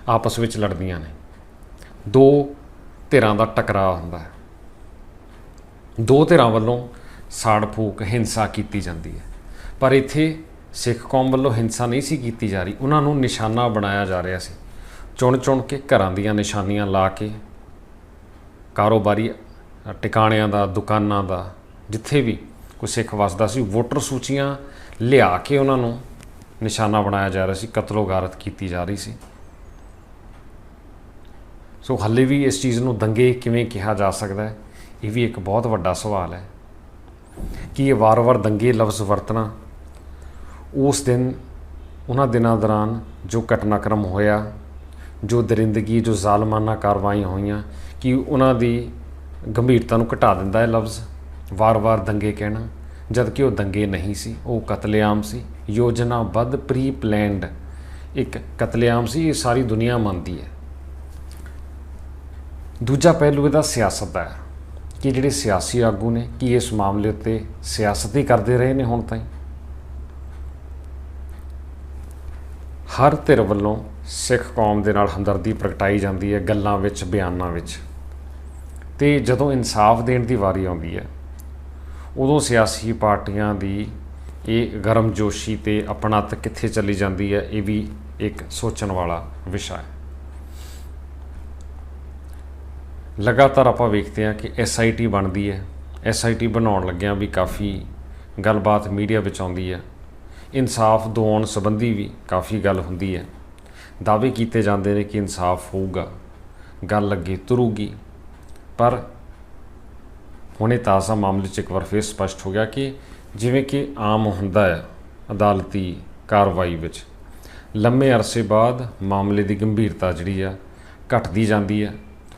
ਆਪਸ ਵਿੱਚ ਲੜਦੀਆਂ ਨੇ। ਦੋ ਧਿਰਾਂ ਦਾ ਟਕਰਾਅ ਹੁੰਦਾ ਹੈ। ਦੋ ਧਿਰਾਂ ਵੱਲੋਂ ਸਾੜ ਫੂਕ, ਹਿੰਸਾ ਕੀਤੀ ਜਾਂਦੀ ਹੈ। ਪਰ ਇੱਥੇ ਸਿੱਖ ਕੌਮ ਵੱਲੋਂ ਹਿੰਸਾ ਨਹੀਂ ਸੀ ਕੀਤੀ ਜਾ ਰਹੀ। ਉਹਨਾਂ ਨੂੰ ਨਿਸ਼ਾਨਾ ਬਣਾਇਆ ਜਾ ਰਿਹਾ ਸੀ। ਚੁਣ ਚੁਣ ਕੇ ਘਰਾਂ ਦੀਆਂ ਨਿਸ਼ਾਨੀਆਂ ਲਾ ਕੇ, ਕਾਰੋਬਾਰੀ ਟਿਕਾਣਿਆਂ ਦਾ, ਦੁਕਾਨਾਂ ਦਾ, ਜਿੱਥੇ ਵੀ ਕੋਈ ਸਿੱਖ ਵਸਦਾ ਸੀ, ਵੋਟਰ ਸੂਚੀਆਂ ਲਿਆ ਕੇ ਉਹਨਾਂ ਨੂੰ ਨਿਸ਼ਾਨਾ ਬਣਾਇਆ ਜਾ ਰਿਹਾ ਸੀ ਕਤਲੋ ਗਾਰਤ ਕੀਤੀ ਜਾ ਰਹੀ ਸੀ। ਸੋ ਹਾਲੇ ਵੀ ਇਸ ਚੀਜ਼ ਨੂੰ ਦੰਗੇ ਕਿਵੇਂ ਕਿਹਾ ਜਾ ਸਕਦਾ ਹੈ, ਇਹ ਵੀ ਇੱਕ ਬਹੁਤ ਵੱਡਾ ਸਵਾਲ ਹੈ। ਕਿ ਇਹ ਵਾਰ-ਵਾਰ ਦੰਗੇ ਲਫ਼ਜ਼ ਵਰਤਣਾ, ਉਸ ਦਿਨ, ਉਹਨਾਂ ਦਿਨਾਂ ਦੌਰਾਨ ਜੋ ਘਟਨਾਕ੍ਰਮ ਹੋਇਆ, ਜੋ ਦਰਿੰਦਗੀ, ਜੋ ਜ਼ਾਲਮਾਨਾ ਕਾਰਵਾਈਆਂ ਹੋਈਆਂ, ਕਿ ਉਹਨਾਂ ਦੀ ਗੰਭੀਰਤਾ ਨੂੰ ਘਟਾ ਦਿੰਦਾ ਹੈ ਲਫ਼ਜ਼? ਵਾਰ-ਵਾਰ ਦੰਗੇ ਕਹਿਣਾ ਜਦ ਕਿ ਉਹ ਦੰਗੇ ਨਹੀਂ ਸੀ, ਉਹ ਕਤਲੇਆਮ ਸੀ। ਯੋਜਨਾਬੱਧ ਪ੍ਰੀ ਪਲੈਨਡ ਇੱਕ ਕਤਲੇਆਮ ਸੀ, ਇਹ ਸਾਰੀ ਦੁਨੀਆ ਮੰਨਦੀ ਹੈ। ਦੂਜਾ ਪਹਿਲੂ ਇਹਦਾ ਸਿਆਸਤ ਦਾ ਹੈ। ਕਿ ਜਿਹੜੇ ਸਿਆਸੀ ਆਗੂ ਨੇ, ਕੀ ਇਸ ਮਾਮਲੇ ਉੱਤੇ ਸਿਆਸਤ ਹੀ ਕਰਦੇ ਰਹੇ ਨੇ ਹੁਣ ਤਾਈਂ? ਹਰ ਧਿਰ ਵੱਲੋਂ ਸਿੱਖ ਕੌਮ ਦੇ ਨਾਲ ਹਮਦਰਦੀ ਪ੍ਰਗਟਾਈ ਜਾਂਦੀ ਹੈ ਗੱਲਾਂ ਵਿੱਚ, ਬਿਆਨਾਂ ਵਿੱਚ। ਤੇ ਜਦੋਂ ਇਨਸਾਫ ਦੇਣ ਦੀ ਵਾਰੀ ਆਉਂਦੀ ਹੈ ਉਦੋਂ ਸਿਆਸੀ ਪਾਰਟੀਆਂ ਦੀ ਇਹ ਗਰਮਜੋਸ਼ੀ ਤੇ ਆਪਣਤ ਕਿੱਥੇ ਚਲੀ ਜਾਂਦੀ ਹੈ, ਇਹ ਵੀ ਇੱਕ ਸੋਚਣ ਵਾਲਾ ਵਿਸ਼ਾ ਹੈ। ਲਗਾਤਾਰ ਆਪਾਂ ਵੇਖਦੇ ਹਾਂ ਕਿ ਐਸਆਈਟੀ ਬਣਦੀ ਹੈ। ਐਸਆਈਟੀ ਬਣਾਉਣ ਲੱਗਿਆਂ ਵੀ ਕਾਫੀ ਗੱਲਬਾਤ ਮੀਡੀਆ ਵਿੱਚ ਆਉਂਦੀ ਹੈ। ਇਨਸਾਫ ਦਿਵਾਉਣ ਸੰਬੰਧੀ ਵੀ ਕਾਫੀ ਗੱਲ ਹੁੰਦੀ ਹੈ। ਦਾਅਵੇ ਕੀਤੇ ਜਾਂਦੇ ਨੇ ਕਿ ਇਨਸਾਫ ਹੋਊਗਾ, ਗੱਲ ਅੱਗੇ ਤੁਰੂਗੀ। ਪਰ ਹੁਣੇ ਤਾਜ਼ਾ ਮਾਮਲੇ 'ਚ ਇੱਕ ਵਾਰ ਫੇਰ ਸਪਸ਼ਟ ਹੋ ਗਿਆ ਕਿ ਜਿਵੇਂ ਕਿ ਆਮ ਹੁੰਦਾ ਹੈ ਅਦਾਲਤੀ ਕਾਰਵਾਈ ਵਿੱਚ, ਲੰਮੇ ਅਰਸੇ ਬਾਅਦ ਮਾਮਲੇ ਦੀ ਗੰਭੀਰਤਾ ਜਿਹੜੀ ਆ ਘਟਦੀ ਜਾਂਦੀ ਹੈ।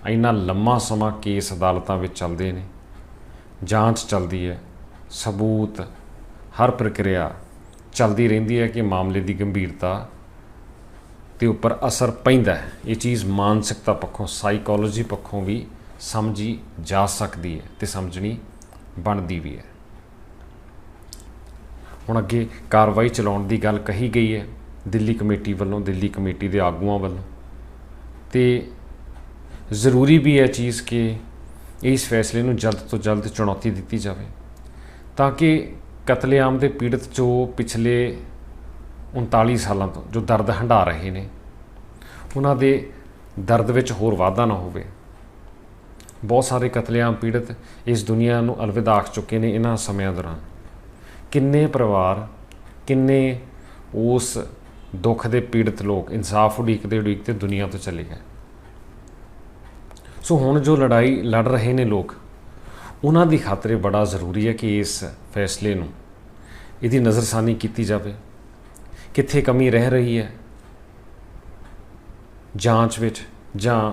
ਇੰਨਾ ਲੰਮਾ ਸਮਾਂ ਕੇਸ ਅਦਾਲਤਾਂ ਵਿੱਚ ਚੱਲਦੇ ਨੇ, ਜਾਂਚ ਚੱਲਦੀ ਹੈ, ਸਬੂਤ, ਹਰ ਪ੍ਰਕਿਰਿਆ ਚੱਲਦੀ ਰਹਿੰਦੀ ਹੈ ਕਿ ਮਾਮਲੇ ਦੀ ਗੰਭੀਰਤਾ ਤੇ ਉੱਪਰ ਅਸਰ ਪੈਂਦਾ ਹੈ। ਇਹ ਚੀਜ਼ ਮਾਨਸਿਕਤਾ ਪੱਖੋਂ ਸਾਈਕੋਲੋਜੀ ਪੱਖੋਂ ਵੀ ਸਮਝੀ ਜਾ ਸਕਦੀ ਹੈ ਤੇ ਸਮਝਣੀ ਬਣਦੀ ਵੀ ਹੈ। ਹੁਣ ਅੱਗੇ ਕਾਰਵਾਈ ਚਲਾਉਣ ਦੀ ਗੱਲ ਕਹੀ ਗਈ ਹੈ ਦਿੱਲੀ ਕਮੇਟੀ ਵੱਲੋਂ, ਦਿੱਲੀ ਕਮੇਟੀ ਦੇ ਆਗੂਆਂ ਵੱਲੋਂ। ਤੇ ਜ਼ਰੂਰੀ ਵੀ ਹੈ ਚੀਜ਼ ਕਿ ਇਸ ਫੈਸਲੇ ਨੂੰ ਜਲਦ ਤੋਂ ਜਲਦ ਚੁਣੌਤੀ ਦਿੱਤੀ ਜਾਵੇ ਤਾਂ ਕਿ ਕਤਲੇਆਮ ਦੇ ਪੀੜਤ ਜੋ ਪਿਛਲੇ 39 ਸਾਲਾਂ ਤੋਂ ਜੋ ਦਰਦ ਹੰਢਾ ਰਹੇ ਨੇ, ਉਹਨਾਂ ਦੇ ਦਰਦ ਵਿੱਚ ਹੋਰ ਵਾਧਾ ਨਾ ਹੋਵੇ। ਬਹੁਤ ਸਾਰੇ ਕਤਲੇਆਮ ਪੀੜਤ ਇਸ ਦੁਨੀਆ ਨੂੰ ਅਲਵਿਦਾ ਆਖ ਚੁੱਕੇ ਨੇ ਇਹਨਾਂ ਸਮਿਆਂ ਦੌਰਾਨ। ਕਿੰਨੇ ਪਰਿਵਾਰ, ਕਿੰਨੇ ਉਸ ਦੁੱਖ ਦੇ ਪੀੜਤ ਲੋਕ ਇਨਸਾਫ ਉਡੀਕਦੇ ਉਡੀਕਦੇ ਦੁਨੀਆ ਤੋਂ ਚਲੇ ਗਏ। ਸੋ ਹੁਣ ਜੋ ਲੜਾਈ ਲੜ ਰਹੇ ਨੇ ਲੋਕ, ਉਹਨਾਂ ਦੀ ਖਾਤਰ ਬੜਾ ਜ਼ਰੂਰੀ ਹੈ ਕਿ ਇਸ ਫੈਸਲੇ ਨੂੰ, ਇਹਦੀ ਨਜ਼ਰਸਾਨੀ ਕੀਤੀ ਜਾਵੇ। ਕਿੱਥੇ ਕਮੀ ਰਹਿ ਰਹੀ ਹੈ? ਜਾਂਚ ਵਿੱਚ ਜਾਂ